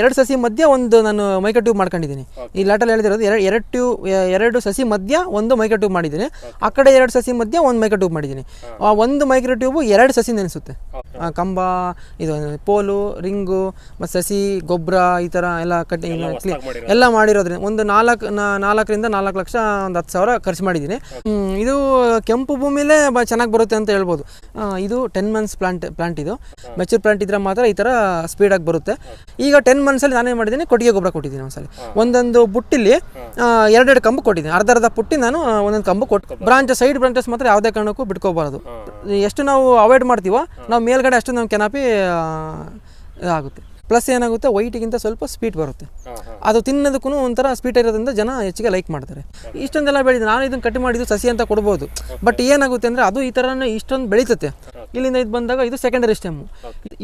ಎರಡು ಸಸಿ ಮಧ್ಯ ಒಂದು ನಾನು ಮೈಕ ಟ್ಯೂಬ್ ಮಾಡ್ಕೊಂಡಿದ್ದೀನಿ. ಈ ಲಾಟಲ್ಲಿ ಹೇಳಿದಿರೋದು ಎರಡು ಎರಡು ಟ್ಯೂಬ್ ಎರಡು ಸಸಿ ಮಧ್ಯ ಒಂದು ಮೈಕ ಟ್ಯೂಬ್ ಮಾಡಿದ್ದೀನಿ. ಆ ಕಡೆ ಎರಡು ಸಸಿ ಮಧ್ಯ ಒಂದು ಮೈಕ ಟ್ಯೂಬ್ ಮಾಡಿದ್ದೀನಿ. ಆ ಒಂದು ಮೈಕ್ರೋ ಟ್ಯೂಬು ಎರಡು ಸಸಿ ನೆನೆಸುತ್ತೆ ಕಂಬ ಇದು ಪೋಲು ರಿಂಗು ಮತ್ತು ಸಸಿ ಗೊಬ್ಬರ ಈ ಥರ ಎಲ್ಲ ಕಟ್ಟಿ ಎಲ್ಲ ಮಾಡಿರೋದ್ರಿಂದ ಒಂದು ನಾಲ್ಕು ನಾಲ್ಕರಿಂದ ನಾಲ್ಕು ಲಕ್ಷ ಒಂದು ಹತ್ತು ಸಾವಿರ ಖರ್ಚು ಮಾಡಿದ್ದೀನಿ. ಇದು ಕೆಂಪು ಭೂಮಿಲೇ ಚೆನ್ನಾಗಿ ಬರುತ್ತೆ ಅಂತ ಹೇಳ್ಬೋದು. ಇದು ಟೆನ್ ಮಂತ್ಸ್ ಪ್ಲಾಂಟ್ ಪ್ಲಾಂಟ್ ಇದು. ಮೆಚೂರ್ ಪ್ಲಾಂಟ್ ಇದ್ರೆ ಮಾತ್ರ ಈ ಥರ ಸ್ಪೀಡಾಗಿ ಬರುತ್ತೆ. ಈಗ ಟೆನ್ ಮಂತ್ಸಲ್ಲಿ ನಾನೇನು ಮಾಡಿದ್ದೀನಿ ಕೊಟ್ಟಿಗೆ ಗೊಬ್ಬರ ಕೊಟ್ಟಿದ್ದೀನಿ ಒಂದ್ಸಲ. ಒಂದೊಂದು ಬುಟ್ಟಿಲಿ ಎರಡೆರಡು ಕಂಬು ಕೊಟ್ಟಿದ್ದೀನಿ. ಅರ್ಧ ಅರ್ಧ ಪುಟ್ಟಿ ನಾನು ಒಂದೊಂದು ಕಂಬು ಕೊಟ್ಟು ಬ್ರಾಂಚ್ ಸೈಡ್ ಬ್ರಾಂಚಸ್ ಮಾತ್ರ ಯಾವುದೇ ಕಾರಣಕ್ಕೂ ಬಿಟ್ಕೋಬಾರದು. ಎಷ್ಟು ನಾವು ಅವಾಯ್ಡ್ ಮಾಡ್ತೀವೋ ನಾವು ಮೇಲ್ಗಡೆ ಅಷ್ಟು ನಮ್ಮ ಕೆನಾಪಿ ಇದಾಗುತ್ತೆ. ಪ್ಲಸ್ ಏನಾಗುತ್ತೆ ವೈಟಿಗಿಂತ ಸ್ವಲ್ಪ ಸ್ವೀಟ್ ಬರುತ್ತೆ. ಅದು ತಿನ್ನೋದಕ್ಕೂ ಒಂಥರ ಸ್ವೀಟ್ ಇರೋದ್ರಿಂದ ಜನ ಹೆಚ್ಚಿಗೆ ಲೈಕ್ ಮಾಡ್ತಾರೆ. ಇಷ್ಟೊಂದೆಲ್ಲ ಬೆಳೆದಿದೆ ನಾನು ಇದನ್ನು ಕಟ್ ಮಾಡಿದ್ದು ಸಸಿ ಅಂತ ಕೊಡ್ಬೋದು. ಬಟ್ ಏನಾಗುತ್ತೆ ಅಂದರೆ ಅದು ಈ ಥರನೇ ಇಷ್ಟೊಂದು ಬೆಳೀತತೆ. ಇಲ್ಲಿಂದ ಇದು ಬಂದಾಗ ಇದು ಸೆಕೆಂಡರಿ ಸ್ಟೆಮ್ಮು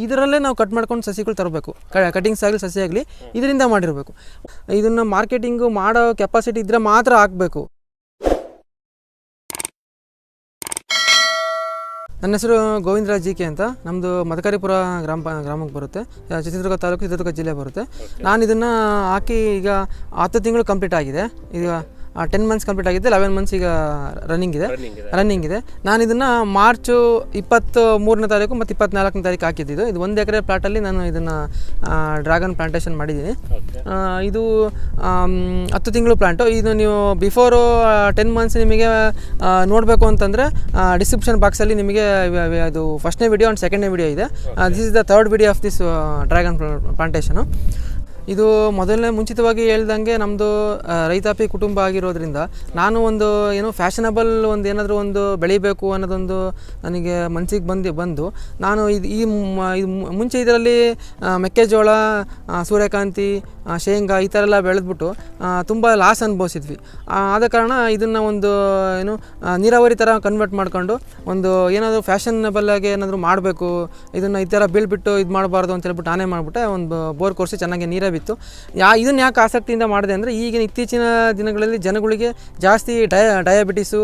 ಇದರಲ್ಲೇ ನಾವು ಕಟ್ ಮಾಡ್ಕೊಂಡು ಸಸಿಗಳು ತರಬೇಕು. ಕಟಿಂಗ್ಸ್ ಆಗಲಿ ಸಸಿ ಆಗಲಿ ಇದರಿಂದ ಮಾಡಿರಬೇಕು. ಇದನ್ನು ಮಾರ್ಕೆಟಿಂಗು ಮಾಡೋ ಕೆಪಾಸಿಟಿ ಇದ್ದರೆ ಮಾತ್ರ ಹಾಕಬೇಕು. ನನ್ನ ಹೆಸರು ಗೋವಿಂದರಾಜ್ ಜಿ ಕೆ ಅಂತ. ನಮ್ಮದು ಮದಕರಿಪುರ ಗ್ರಾಮ ಗ್ರಾಮಕ್ಕೆ ಬರುತ್ತೆ. ಚಿತ್ರದುರ್ಗ ತಾಲೂಕು ಚಿತ್ರದುರ್ಗ ಜಿಲ್ಲೆ ಬರುತ್ತೆ. ನಾನು ಇದನ್ನು ಹಾಕಿ ಈಗ ಹತ್ತು ತಿಂಗಳು ಕಂಪ್ಲೀಟ್ ಆಗಿದೆ. ಈಗ ಟೆನ್ ಮಂತ್ಸ್ ಕಂಪ್ಲೀಟ್ ಆಗಿದೆ ಲೆವೆನ್ ಮಂತ್ಸ್ ಈಗ ರನ್ನಿಂಗ್ ಇದೆ. ರನ್ನಿಂಗ್ ಇದೆ. ನಾನು ಇದನ್ನು ಮಾರ್ಚು ಇಪ್ಪತ್ತು ಮೂರನೇ ತಾರೀಕು ಮತ್ತು ಇಪ್ಪತ್ನಾಲ್ಕನೇ ತಾರೀಕು ಹಾಕಿದ್ದು. ಇದು ಒಂದು ಎಕರೆ ಪ್ಲಾಟಲ್ಲಿ ನಾನು ಇದನ್ನು ಡ್ರ್ಯಾಗನ್ ಪ್ಲಾಂಟೇಶನ್ ಮಾಡಿದ್ದೀನಿ. ಇದು ಹತ್ತು ತಿಂಗಳು ಪ್ಲಾಂಟು ಇದು ನೀವು ಬಿಫೋರು ಟೆನ್ ಮಂತ್ಸ್ ನಿಮಗೆ ನೋಡಬೇಕು ಅಂತಂದರೆ ಡಿಸ್ಕ್ರಿಪ್ಷನ್ ಬಾಕ್ಸಲ್ಲಿ ನಿಮಗೆ ಅದು ಫಸ್ಟ್ನೇ ವಿಡಿಯೋ ಆ್ಯಂಡ್ ಸೆಕೆಂಡ್ನೇ ವಿಡಿಯೋ ಇದೆ. This is the third video of this dragon plantation ಇದು ಮೊದಲನೇ ಮುಂಚಿತವಾಗಿ ಹೇಳ್ದಂಗೆ ನಮ್ಮದು ರೈತಾಪಿ ಕುಟುಂಬ ಆಗಿರೋದ್ರಿಂದ ನಾನು ಒಂದು ಏನು ಫ್ಯಾಷನಬಲ್ ಒಂದು ಏನಾದರೂ ಒಂದು ಬೆಳಿಬೇಕು ಅನ್ನೋದೊಂದು ನನಗೆ ಮನಸ್ಸಿಗೆ ಬಂದು ಬಂದು ನಾನು ಇದು, ಈ ಮುಂಚೆ ಇದರಲ್ಲಿ ಮೆಕ್ಕೆಜೋಳ ಸೂರ್ಯಕಾಂತಿ ಶೇಂಗಾ ಈ ಥರ ಎಲ್ಲ ಬೆಳೆದ್ಬಿಟ್ಟು ತುಂಬ ಲಾಸ್ ಅನುಭವಿಸಿದ್ವಿ. ಆದ ಕಾರಣ ಇದನ್ನು ಒಂದು, ಏನು ನೀರಾವರಿ ಥರ ಕನ್ವರ್ಟ್ ಮಾಡ್ಕೊಂಡು ಒಂದು ಏನಾದರೂ ಫ್ಯಾಷನಬಲ್ ಆಗಿ ಏನಾದರೂ ಮಾಡಬೇಕು, ಇದನ್ನು ಈ ಥರ ಬೀಳ್ಬಿಟ್ಟು ಇದು ಮಾಡಬಾರ್ದು ಅಂತ ಹೇಳ್ಬಿಟ್ಟು ನಾನೇ ಮಾಡಿಬಿಟ್ಟೆ, ಒಂದು ಬೋರ್ ಕೋರ್ಸಿ ಚೆನ್ನಾಗಿ ನೀರೇ ಬಿತ್ತು. ಯಾ, ಇದನ್ನು ಯಾಕೆ ಆಸಕ್ತಿಯಿಂದ ಮಾಡಿದೆ ಅಂದರೆ ಈಗಿನ ಇತ್ತೀಚಿನ ದಿನಗಳಲ್ಲಿ ಜನಗಳಿಗೆ ಜಾಸ್ತಿ ಡಯ, ಡಯಾಬಿಟಿಸು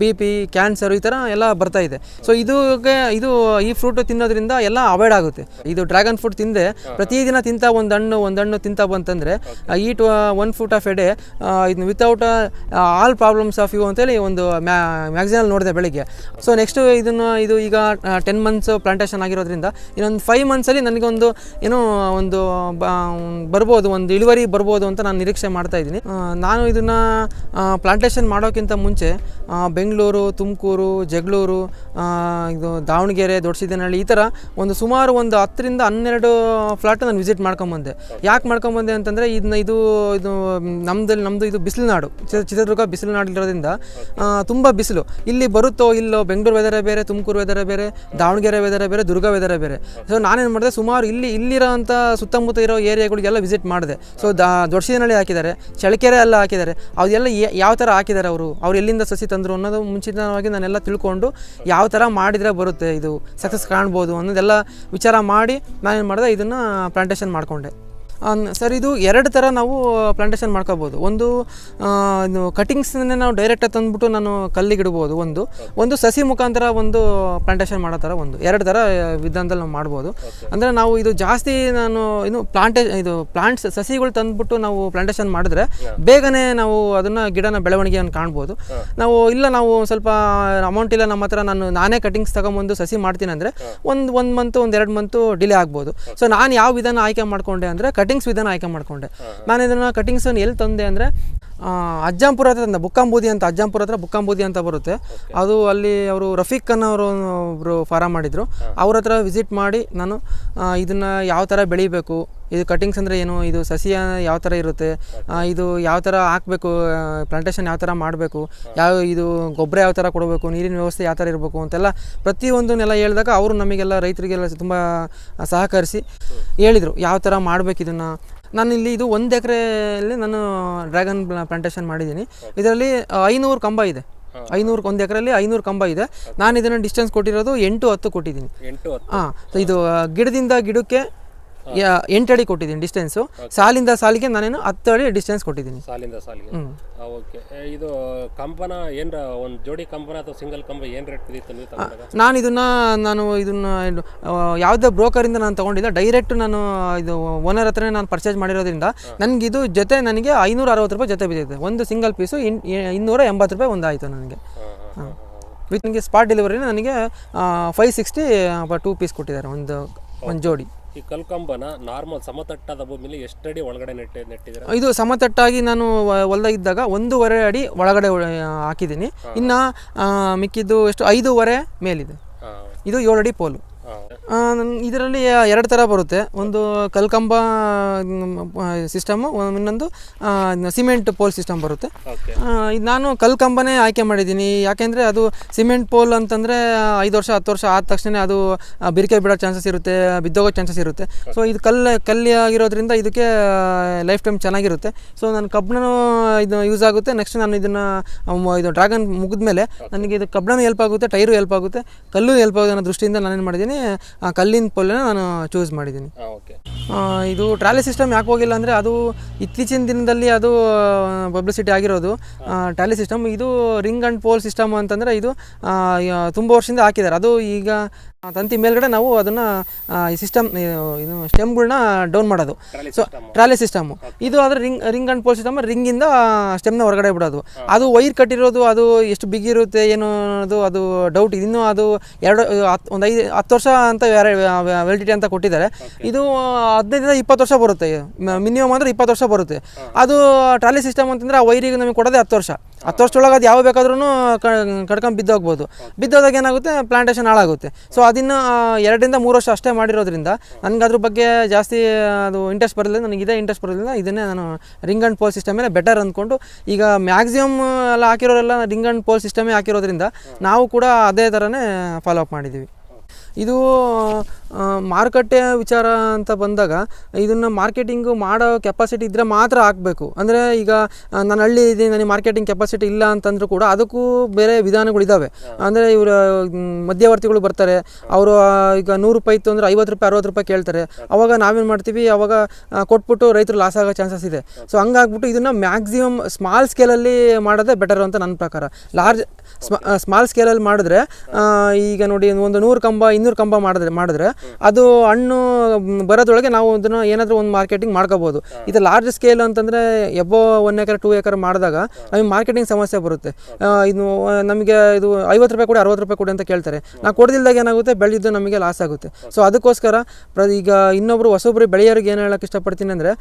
ಬಿ ಪಿ, ಕ್ಯಾನ್ಸರು ಈ ಥರ ಎಲ್ಲ ಬರ್ತಾ ಇದೆ. ಸೊ ಇದಕ್ಕೆ, ಇದು ಈ ಫ್ರೂಟ್ ತಿನ್ನೋದ್ರಿಂದ ಎಲ್ಲ ಅವಾಯ್ಡ್ ಆಗುತ್ತೆ. ಇದು ಡ್ರ್ಯಾಗನ್ ಫ್ರೂಟ್ ತಿಂದೆ ಪ್ರತಿದಿನ ತಿಂತ ಒಂದು ಹಣ್ಣು ಒಂದು ಹಣ್ಣು ತಿಂತ ಬಂತಂದರೆ eat one fruit of a day ಇದು without all problems of you ಅಂತೇಳಿ ಒಂದು ಮ್ಯಾಗ್ಝಿನಲ್ಲಿ ನೋಡಿದೆ ಬೆಳಿಗ್ಗೆ. ಸೊ ನೆಕ್ಸ್ಟು ಇದನ್ನು, ಇದು ಈಗ ಟೆನ್ ಮಂತ್ಸ್ ಪ್ಲಾಂಟೇಷನ್ ಆಗಿರೋದ್ರಿಂದ ಇನ್ನೊಂದು ಫೈವ್ ಮಂತ್ಸಲ್ಲಿ ನನಗೆ ಒಂದು, ಏನೋ ಒಂದು ಬರ್ಬೋದು, ಒಂದು ಇಳುವರಿ ಬರ್ಬೋದು ಅಂತ ನಾನು ನಿರೀಕ್ಷೆ ಮಾಡ್ತಾ ಇದ್ದೀನಿ. ನಾನು ಇದನ್ನು ಪ್ಲಾಂಟೇಷನ್ ಮಾಡೋಕ್ಕಿಂತ ಮುಂಚೆ ಬೆಂಗಳೂರು, ತುಮಕೂರು, ಜಗಳೂರು ಇದು ದಾವಣಗೆರೆ, ದೊಡ್ಡಸಿದ್ದೇನಹಳ್ಳಿ ಈ ಥರ ಒಂದು ಸುಮಾರು ಒಂದು ಹತ್ತರಿಂದ ಹನ್ನೆರಡು ಫ್ಲಾಟ್ ನಾನು ವಿಸಿಟ್ ಮಾಡ್ಕೊಂಬಂದೆ. ಯಾಕೆ ಮಾಡ್ಕೊಂಬಂದೆ ಅಂತಂದರೆ ಇದನ್ನ ಇದು ಇದು ನಮ್ಮದಲ್ಲಿ ನಮ್ಮದು ಇದು ಬಿಸಿಲು ನಾಡು ಚಿತ್ರದುರ್ಗ ಬಿಸಿಲು ನಾಡು ಇರೋದ್ರಿಂದ ತುಂಬ ಬಿಸಿಲು. ಇಲ್ಲಿ ಬರುತ್ತೋ ಇಲ್ಲೋ, ಬೆಂಗಳೂರು ವೆದರೇ ಬೇರೆ, ತುಮಕೂರು ವೆದರೇ ಬೇರೆ, ದಾವಣಗೆರೆ ವೆದರೇ ಬೇರೆ, ದುರ್ಗ ವೆದರೇ ಬೇರೆ. ಸೊ ನಾನೇನು ಮಾಡಿದೆ, ಸುಮಾರು ಇಲ್ಲಿ ಇಲ್ಲಿರೋಂಥ ಸುತ್ತಮುತ್ತ ಇರೋ ಏರಿಯಾಗಳಿಗೆಲ್ಲ ವಿಸಿಟ್ ಮಾಡಿದೆ. ಸೊ ದಾ ದೊಡ್ಡಸಿನಹಳ್ಳಿ ಹಾಕಿದ್ದಾರೆ ಚಳಕೆರೆ ಎಲ್ಲ ಹಾಕಿದ್ದಾರೆ. ಅದೆಲ್ಲ ಯಾವ ಥರ ಹಾಕಿದ್ದಾರೆ ಅವರು? ಅವ್ರು ಎಲ್ಲಿಂದ ಸಸಿ ತಂದರು ಅನ್ನೋದು ಮುಂಚಿತವಾಗಿ ನಾನೆಲ್ಲ ತಿಳ್ಕೊಂಡು ಯಾವ ಥರ ಮಾಡಿದರೆ ಬರುತ್ತೆ ಇದು, ಸಕ್ಸಸ್ ಕಾಣ್ಬೋದು ಅನ್ನೋದೆಲ್ಲ ವಿಚಾರ ಮಾಡಿ ನಾನೇನು ಮಾಡಿದೆ, ಇದನ್ನು ಪ್ಲಾಂಟೇಶನ್ ಮಾಡಿಕೊಂಡೆ. ಸರ್ ಇದು ಎರಡು ಥರ ನಾವು ಪ್ಲಾಂಟೇಷನ್ ಮಾಡ್ಕೋಬೋದು. ಒಂದು ಕಟಿಂಗ್ಸ್ನೇ ನಾವು ಡೈರೆಕ್ಟಾಗಿ ತಂದ್ಬಿಟ್ಟು ನಾನು ಕಲ್ಲಿಗೆ ಇಡ್ಬೋದು ಒಂದು. ಒಂದು ಸಸಿ ಮುಖಾಂತರ ಒಂದು ಪ್ಲಾಂಟೇಷನ್ ಮಾಡೋ ಥರ ಒಂದು. ಎರಡು ಥರ ವಿಧಾನದಲ್ಲಿ ನಾವು ಮಾಡ್ಬೋದು. ಅಂದರೆ ನಾವು ಇದು ಜಾಸ್ತಿ ನಾನು ಇನ್ನು ಪ್ಲಾಂಟೇ ಇದು ಪ್ಲಾಂಟ್ಸ್ ಸಸಿಗಳು ತಂದ್ಬಿಟ್ಟು ನಾವು ಪ್ಲಾಂಟೇಷನ್ ಮಾಡಿದ್ರೆ ಬೇಗನೆ ನಾವು ಅದನ್ನು ಗಿಡನ ಬೆಳವಣಿಗೆಯನ್ನು ಕಾಣ್ಬೋದು. ನಾವು ಇಲ್ಲ ನಾವು ಸ್ವಲ್ಪ ಅಮೌಂಟ್ ಇಲ್ಲ ನಮ್ಮ ಹತ್ರ ನಾನು ನಾನೇ ಕಟಿಂಗ್ಸ್ ತಗೊಂಬಂದು ಸಸಿ ಮಾಡ್ತೀನಿ ಅಂದರೆ ಒಂದು ಒಂದು ಮಂತು ಒಂದು ಎರಡು ಮಂತು ಡಿಲೇ ಆಗ್ಬೋದು. ಸೊ ನಾನು ಯಾವ ವಿಧಾನ ಆಯ್ಕೆ ಮಾಡಿಕೊಂಡೆ ಅಂದರೆ ಕಟಿಂಗ್ಸ್ ವಿಧಾನ ಆಯ್ಕೆ ಮಾಡ್ಕೊಂಡೆ. ನಾನು ಇದನ್ನು ಕಟಿಂಗ್ಸನ್ನು ಎಲ್ಲಿ ತಂದೆ ಅಂದರೆ ಅಜ್ಜಂಪುರ ಹತ್ರ ತಂದೆ ಬುಕ್ಕಾಂಬೂದಿ ಅಂತ ಅಜ್ಜಾಂಪುರ ಹತ್ರ ಬುಕ್ಕಾಂಬೂದಿ ಅಂತ ಬರುತ್ತೆ. ಅದು ಅಲ್ಲಿ ಅವರು ರಫೀಕ್ ಖಾನ್ ಅವರು ಒಬ್ಬರು ಫಾರಮ್ ಮಾಡಿದರು ಅವ್ರ ಹತ್ರ ವಿಸಿಟ್ ಮಾಡಿ ನಾನು ಇದನ್ನು ಯಾವ ಥರ ಬೆಳಿಬೇಕು ಇದು ಕಟಿಂಗ್ಸ್ ಅಂದರೆ ಏನು ಇದು ಸಸಿಯ ಯಾವ ಥರ ಇರುತ್ತೆ ಇದು ಯಾವ ಥರ ಹಾಕಬೇಕು ಪ್ಲಾಂಟೇಶನ್ ಯಾವ ಥರ ಮಾಡಬೇಕು ಯಾವ ಇದು ಗೊಬ್ಬರ ಯಾವ ಥರ ಕೊಡಬೇಕು ನೀರಿನ ವ್ಯವಸ್ಥೆ ಯಾವ ಥರ ಇರಬೇಕು ಅಂತೆಲ್ಲ ಪ್ರತಿಯೊಂದನ್ನೆಲ್ಲ ಹೇಳಿದಾಗ ಅವರು ನಮಗೆಲ್ಲ ರೈತರಿಗೆಲ್ಲ ತುಂಬ ಸಹಕರಿಸಿ ಹೇಳಿದರು ಯಾವ ಥರ ಮಾಡಬೇಕು ಇದನ್ನು ನಾನು ಇಲ್ಲಿ ಇದು ಒಂದು ಎಕರೆಯಲ್ಲಿ ನಾನು ಡ್ರ್ಯಾಗನ್ ಪ್ಲಾಂಟೇಶನ್ ಮಾಡಿದ್ದೀನಿ. ಇದರಲ್ಲಿ ಐನೂರು ಕಂಬ ಇದೆ. ಐನೂರು ಒಂದು ಎಕರೆಯಲ್ಲಿ ಐನೂರು ಕಂಬ ಇದೆ. ನಾನು ಇದನ್ನು ಡಿಸ್ಟೆನ್ಸ್ ಕೊಟ್ಟಿರೋದು ಎಂಟು ಹತ್ತು ಕೊಟ್ಟಿದ್ದೀನಿ. ಹಾಂ ಇದು ಗಿಡದಿಂದ ಗಿಡಕ್ಕೆ ಎಂಟು ಅಡಿ ಕೊಟ್ಟಿದ್ದೀನಿ ಡಿಸ್ಟೆನ್ಸು ಸಾಲಿಂದ ಸಾಲಿಗೆ ನಾನೇನು ಹತ್ತು ಅಡಿ ಡಿಸ್ಟೆನ್ಸ್ ಕೊಟ್ಟಿದ್ದೀನಿ. ಸಾಲಿಂದ ಸಾಲಿಗೆ. ಓಕೆ ಇದು ಕಂಪನ ಏನರ ಒಂದು ಜೋಡಿ ಕಂಪನ ಅಥವಾ ಸಿಂಗಲ್ ಕಂಬ ಏನು ರೇಟ್ ಬಿದ್ದಿತ್ತು ನೀವು ತಗೊಂಡಾಗ? ನಾನು ಇದನ್ನ ನಾನು ಇದನ್ನ ಇದು, ಆ, ಯಾವುದೇ ಬ್ರೋಕರಿಂದ ನಾನು ತಗೊಂಡಿಲ್ಲ. ಡೈರೆಕ್ಟ್ ನಾನು ಇದು ಓನರ್ ಹತ್ರನೇ ನಾನು ಪರ್ಚೇಸ್ ಮಾಡಿರೋದ್ರಿಂದ ನನಗೆ ಇದು ಜೊತೆ ನನಗೆ ಐನೂರ ಅರವತ್ತು ರೂಪಾಯಿ ಜೊತೆ ಬಿದ್ದಿದೆ. ಒಂದು ಸಿಂಗಲ್ ಪೀಸು ಇನ್ ಇನ್ನೂರ ಎಂಬತ್ತು ರೂಪಾಯಿ ಒಂದು ಆಯಿತು ನನಗೆ ವಿತ್ ನನಗೆ ಸ್ಪಾಟ್ ಡೆಲಿವರಿ ನನಗೆ ಫೈವ್ ಸಿಕ್ಸ್ಟಿ ಟೂ ಪೀಸ್ ಕೊಟ್ಟಿದ್ದಾರೆ ಒಂದು ಒಂದು ಜೋಡಿ. ಈ ಕಲ್ಕಂಬನ ನಾರ್ಮಲ್ ಸಮತಟ್ಟಾದ ಭೂಮಿಲಿ ಎಷ್ಟಡಿ ಒಳಗಡೆ ನೆಟ್ಟಿ ನೆಟ್ಟಿದ್ರೆ ಇದು ಸಮತಟ್ಟಾಗಿ ನಾನು ಹೊಲ್ದಾಗ ಇದ್ದಾಗ ಒಂದೂವರೆ ಅಡಿ ಒಳಗಡೆ ಒಳ- ಹಾಕಿದ್ದೀನಿ. ಇನ್ನು ಮಿಕ್ಕಿದ್ದು ಎಷ್ಟು ಐದೂವರೆ ಮೇಲಿದೆ. ಇದು ಏಳು ಅಡಿ ಪೋಲು. ಇದರಲ್ಲಿ ಎರಡು ಥರ ಬರುತ್ತೆ. ಒಂದು ಕಲ್ಕಂಬ ಸಿಸ್ಟಮು ಇನ್ನೊಂದು ಸಿಮೆಂಟ್ ಪೋಲ್ ಸಿಸ್ಟಮ್ ಬರುತ್ತೆ. ಇದು ನಾನು ಕಲ್ಕಂಬನೇ ಆಯ್ಕೆ ಮಾಡಿದ್ದೀನಿ. ಯಾಕೆಂದರೆ ಅದು ಸಿಮೆಂಟ್ ಪೋಲ್ ಅಂತಂದರೆ ಐದು ವರ್ಷ ಹತ್ತು ವರ್ಷ ಆದ ತಕ್ಷಣ ಅದು ಬಿರಿಕೆ ಬಿಡೋ ಚಾನ್ಸಸ್ ಇರುತ್ತೆ ಬಿದ್ದೋಗೋ ಚಾನ್ಸಸ್ ಇರುತ್ತೆ. ಸೊ ಇದು ಕಲ್ಲು ಕಲ್ಲಿ ಆಗಿರೋದ್ರಿಂದ ಇದಕ್ಕೆ ಲೈಫ್ ಟೈಮ್ ಚೆನ್ನಾಗಿರುತ್ತೆ. ಸೊ ನನ್ನ ಕಬ್ಬಣನೂ ಇದು ಯೂಸ್ ಆಗುತ್ತೆ. ನೆಕ್ಸ್ಟ್ ನಾನು ಇದನ್ನು ಇದು ಮುಗಿದ ಮೇಲೆ ನನಗೆ ಇದು ಕಬ್ಬಣನೂ ಹೆಲ್ಪ್ ಆಗುತ್ತೆ ಟೈರು ಹೆಲ್ಪ್ ಆಗುತ್ತೆ ಕಲ್ಲು ಹೆಲ್ಪ್ ಆಗುತ್ತೆ ಅನ್ನೋ ದೃಷ್ಟಿಯಿಂದ ನಾನೇನು ಮಾಡಿದ್ದೀನಿ ಆ ಕಲ್ಲಿನ ಪೊಲ್ಲೆನ ನಾನು ಚೂಸ್ ಮಾಡಿದ್ದೀನಿ. ಇದು ಟ್ರಾಲಿ ಸಿಸ್ಟಮ್ ಯಾಕೆ ಹೋಗಿಲ್ಲ ಅಂದರೆ ಅದು ಇತ್ತೀಚಿನ ದಿನದಲ್ಲಿ ಅದು ಪಬ್ಲಿಸಿಟಿ ಆಗಿರೋದು. ಟ್ರಾಲಿ ಸಿಸ್ಟಮ್ ಇದು ರಿಂಗ್ ಆ್ಯಂಡ್ ಪೋಲ್ ಸಿಸ್ಟಮ್ ಅಂತಂದರೆ ಇದು ತುಂಬ ವರ್ಷದಿಂದ ಹಾಕಿದ್ದಾರೆ. ಅದು ಈಗ ತಂತಿ ಮೇಲ್ಗಡೆ ನಾವು ಅದನ್ನು ಈ ಸಿಸ್ಟಮ್ ಇದು ಸ್ಟೆಮ್ಗಳನ್ನ ಡೌನ್ ಮಾಡೋದು. So trolley system. ಇದು ಆದರೆ ring ring and pole system ರಿಂಗಿಂದ ಸ್ಟೆಮ್ನ ಹೊರಗಡೆ ಬಿಡೋದು. ಅದು ವೈರ್ ಕಟ್ಟಿರೋದು ಅದು ಎಷ್ಟು ಬಿಗಿರುತ್ತೆ ಏನು ಅನ್ನೋದು ಅದು ಡೌಟ್ ಇನ್ನೂ ಅದು ಎರಡು ಹತ್ತು ಒಂದು ಐದು ಹತ್ತು ವರ್ಷ ಅಂತ ವ್ಯಾಲಿಡಿಟಿ ಅಂತ ಕೊಟ್ಟಿದ್ದಾರೆ. ಇದು ಹದಿನೈದರಿಂದ ಇಪ್ಪತ್ತು ವರ್ಷ ಬರುತ್ತೆ. ಮಿನಿಮಮ್ ಅಂದರೆ ಇಪ್ಪತ್ತು ವರ್ಷ ಬರುತ್ತೆ. ಅದು ಟ್ರಾಲಿ ಸಿಸ್ಟಮ್ ಅಂತಂದರೆ ಆ ವೈರಿಗೆ ನಮಗೆ ಕೊಡೋದೇ ಹತ್ತು ವರ್ಷ. ಹತ್ತು ವರ್ಷದೊಳಗೆ ಅದು ಯಾವ ಬೇಕಾದ್ರೂ ಕಡ್ಕೊಂಡು ಬಿದ್ದೋಗ್ಬೋದು. ಬಿದ್ದೋದಾಗ ಏನಾಗುತ್ತೆ ಪ್ಲಾಂಟೇಶನ್ ಹಾಳಾಗುತ್ತೆ. ಸೊ ಅದನ್ನು ಎರಡರಿಂದ ಮೂರು ವರ್ಷ ಅಷ್ಟೇ ಮಾಡಿರೋದ್ರಿಂದ ನನಗೆ ಅದ್ರ ಬಗ್ಗೆ ಜಾಸ್ತಿ ಅದು ಇಂಟ್ರೆಸ್ಟ್ ಬರಲಿಲ್ಲ ನನಗೆ ಇದೇ ಇಂಟ್ರೆಸ್ಟ್ ಬರಲಿಲ್ಲ ಇದನ್ನೇ ನಾನು ರಿಂಗ್ ಆ್ಯಂಡ್ ಪೋಲ್ ಸಿಸ್ಟಮೇ ಬೆಟರ್ ಅಂದ್ಕೊಂಡು ಈಗ ಮ್ಯಾಕ್ಸಿಮಮ್ ಎಲ್ಲ ಹಾಕಿರೋರೆಲ್ಲ ರಿಂಗ್ ಆ್ಯಂಡ್ ಪೋಲ್ ಸಿಸ್ಟಮೇ ಹಾಕಿರೋದ್ರಿಂದ ನಾವು ಕೂಡ ಅದೇ ಥರನೇ ಫಾಲೋ ಅಪ್ ಮಾಡಿದ್ದೀವಿ ಇದು ಮಾರುಕಟ್ಟೆ ವಿಚಾರ ಅಂತ ಬಂದಾಗ ಇದನ್ನು ಮಾರ್ಕೆಟಿಂಗು ಮಾಡೋ ಕೆಪಾಸಿಟಿ ಇದ್ದರೆ ಮಾತ್ರ ಹಾಕಬೇಕು. ಅಂದರೆ ಈಗ ನನ್ನ ನಾನು ಹಳ್ಳಿ ಇದ್ದೀನಿ ನನಗೆ ಮಾರ್ಕೆಟಿಂಗ್ ಕೆಪಾಸಿಟಿ ಇಲ್ಲ ಅಂತಂದ್ರೂ ಕೂಡ ಅದಕ್ಕೂ ಬೇರೆ ವಿಧಾನಗಳಿದ್ದಾವೆ ಅಂದರೆ ಇವರು ಮಧ್ಯವರ್ತಿಗಳು ಬರ್ತಾರೆ. ಅವರು ಈಗ ನೂರು ರೂಪಾಯಿ ಇತ್ತು ಅಂದರೆ ಐವತ್ತು ರೂಪಾಯಿ ಅರವತ್ತು ರೂಪಾಯಿ ಕೇಳ್ತಾರೆ. ಅವಾಗ ನಾವೇನು ಮಾಡ್ತೀವಿ? ಅವಾಗ ಕೊಟ್ಬಿಟ್ಟು ರೈತರು ಲಾಸ್ ಆಗೋ ಚಾನ್ಸಸ್ ಇದೆ. ಸೊ ಹಂಗಾಗ್ಬಿಟ್ಟು ಇದನ್ನು ಮ್ಯಾಕ್ಸಿಮಮ್ ಸ್ಮಾಲ್ ಸ್ಕೇಲಲ್ಲಿ ಮಾಡೋದೇ ಬೆಟರ್ ಅಂತ ನನ್ನ ಪ್ರಕಾರ. ಲಾರ್ಜ್ ಸ್ಮಾಲ್ ಸ್ಕೇಲಲ್ಲಿ ಮಾಡಿದ್ರೆ ಈಗ ನೋಡಿ ಒಂದು ನೂರು ಕಂಬ ಇನ್ನೂರು ಕಂಬ ಮಾಡಿದ್ರೆ ಮಾಡಿದ್ರೆ ಅದು ಹಣ್ಣು ಬರೋದ್ರೊಳಗೆ ನಾವು ಅದನ್ನು ಏನಾದರೂ ಒಂದು ಮಾರ್ಕೆಟಿಂಗ್ ಮಾಡ್ಕೋಬೋದು. ಇದು ಲಾರ್ಜ್ ಸ್ಕೇಲ್ ಅಂತಂದರೆ ಎಬೋ ಒನ್ ಎಕರೆ ಟೂ ಎಕರ್ ಮಾಡಿದಾಗ ನಮಗೆ ಮಾರ್ಕೆಟಿಂಗ್ ಸಮಸ್ಯೆ ಬರುತ್ತೆ. ಇದು, ನಮಗೆ ಇದು ಐವತ್ತು ರೂಪಾಯಿ ಕೊಡಿ, ಅರವತ್ತು ರೂಪಾಯಿ ಕೊಡಿ ಅಂತ ಕೇಳ್ತಾರೆ. ನಾವು ಕೊಡದಿಲ್ದಾಗ ಏನಾಗುತ್ತೆ, ಬೆಳೆದಿದ್ದು ನಮಗೆ ಲಾಸ್ ಆಗುತ್ತೆ. ಸೊ ಅದಕ್ಕೋಸ್ಕರ ಪ್ರ, ಈಗ ಇನ್ನೊಬ್ಬರು ಹೊಸೊಬ್ಬರು ಬೆಳೆಯೋರಿಗೆ ಏನು ಹೇಳಕ್ಕೆ ಇಷ್ಟಪಡ್ತೀನಿ ಅಂದರೆ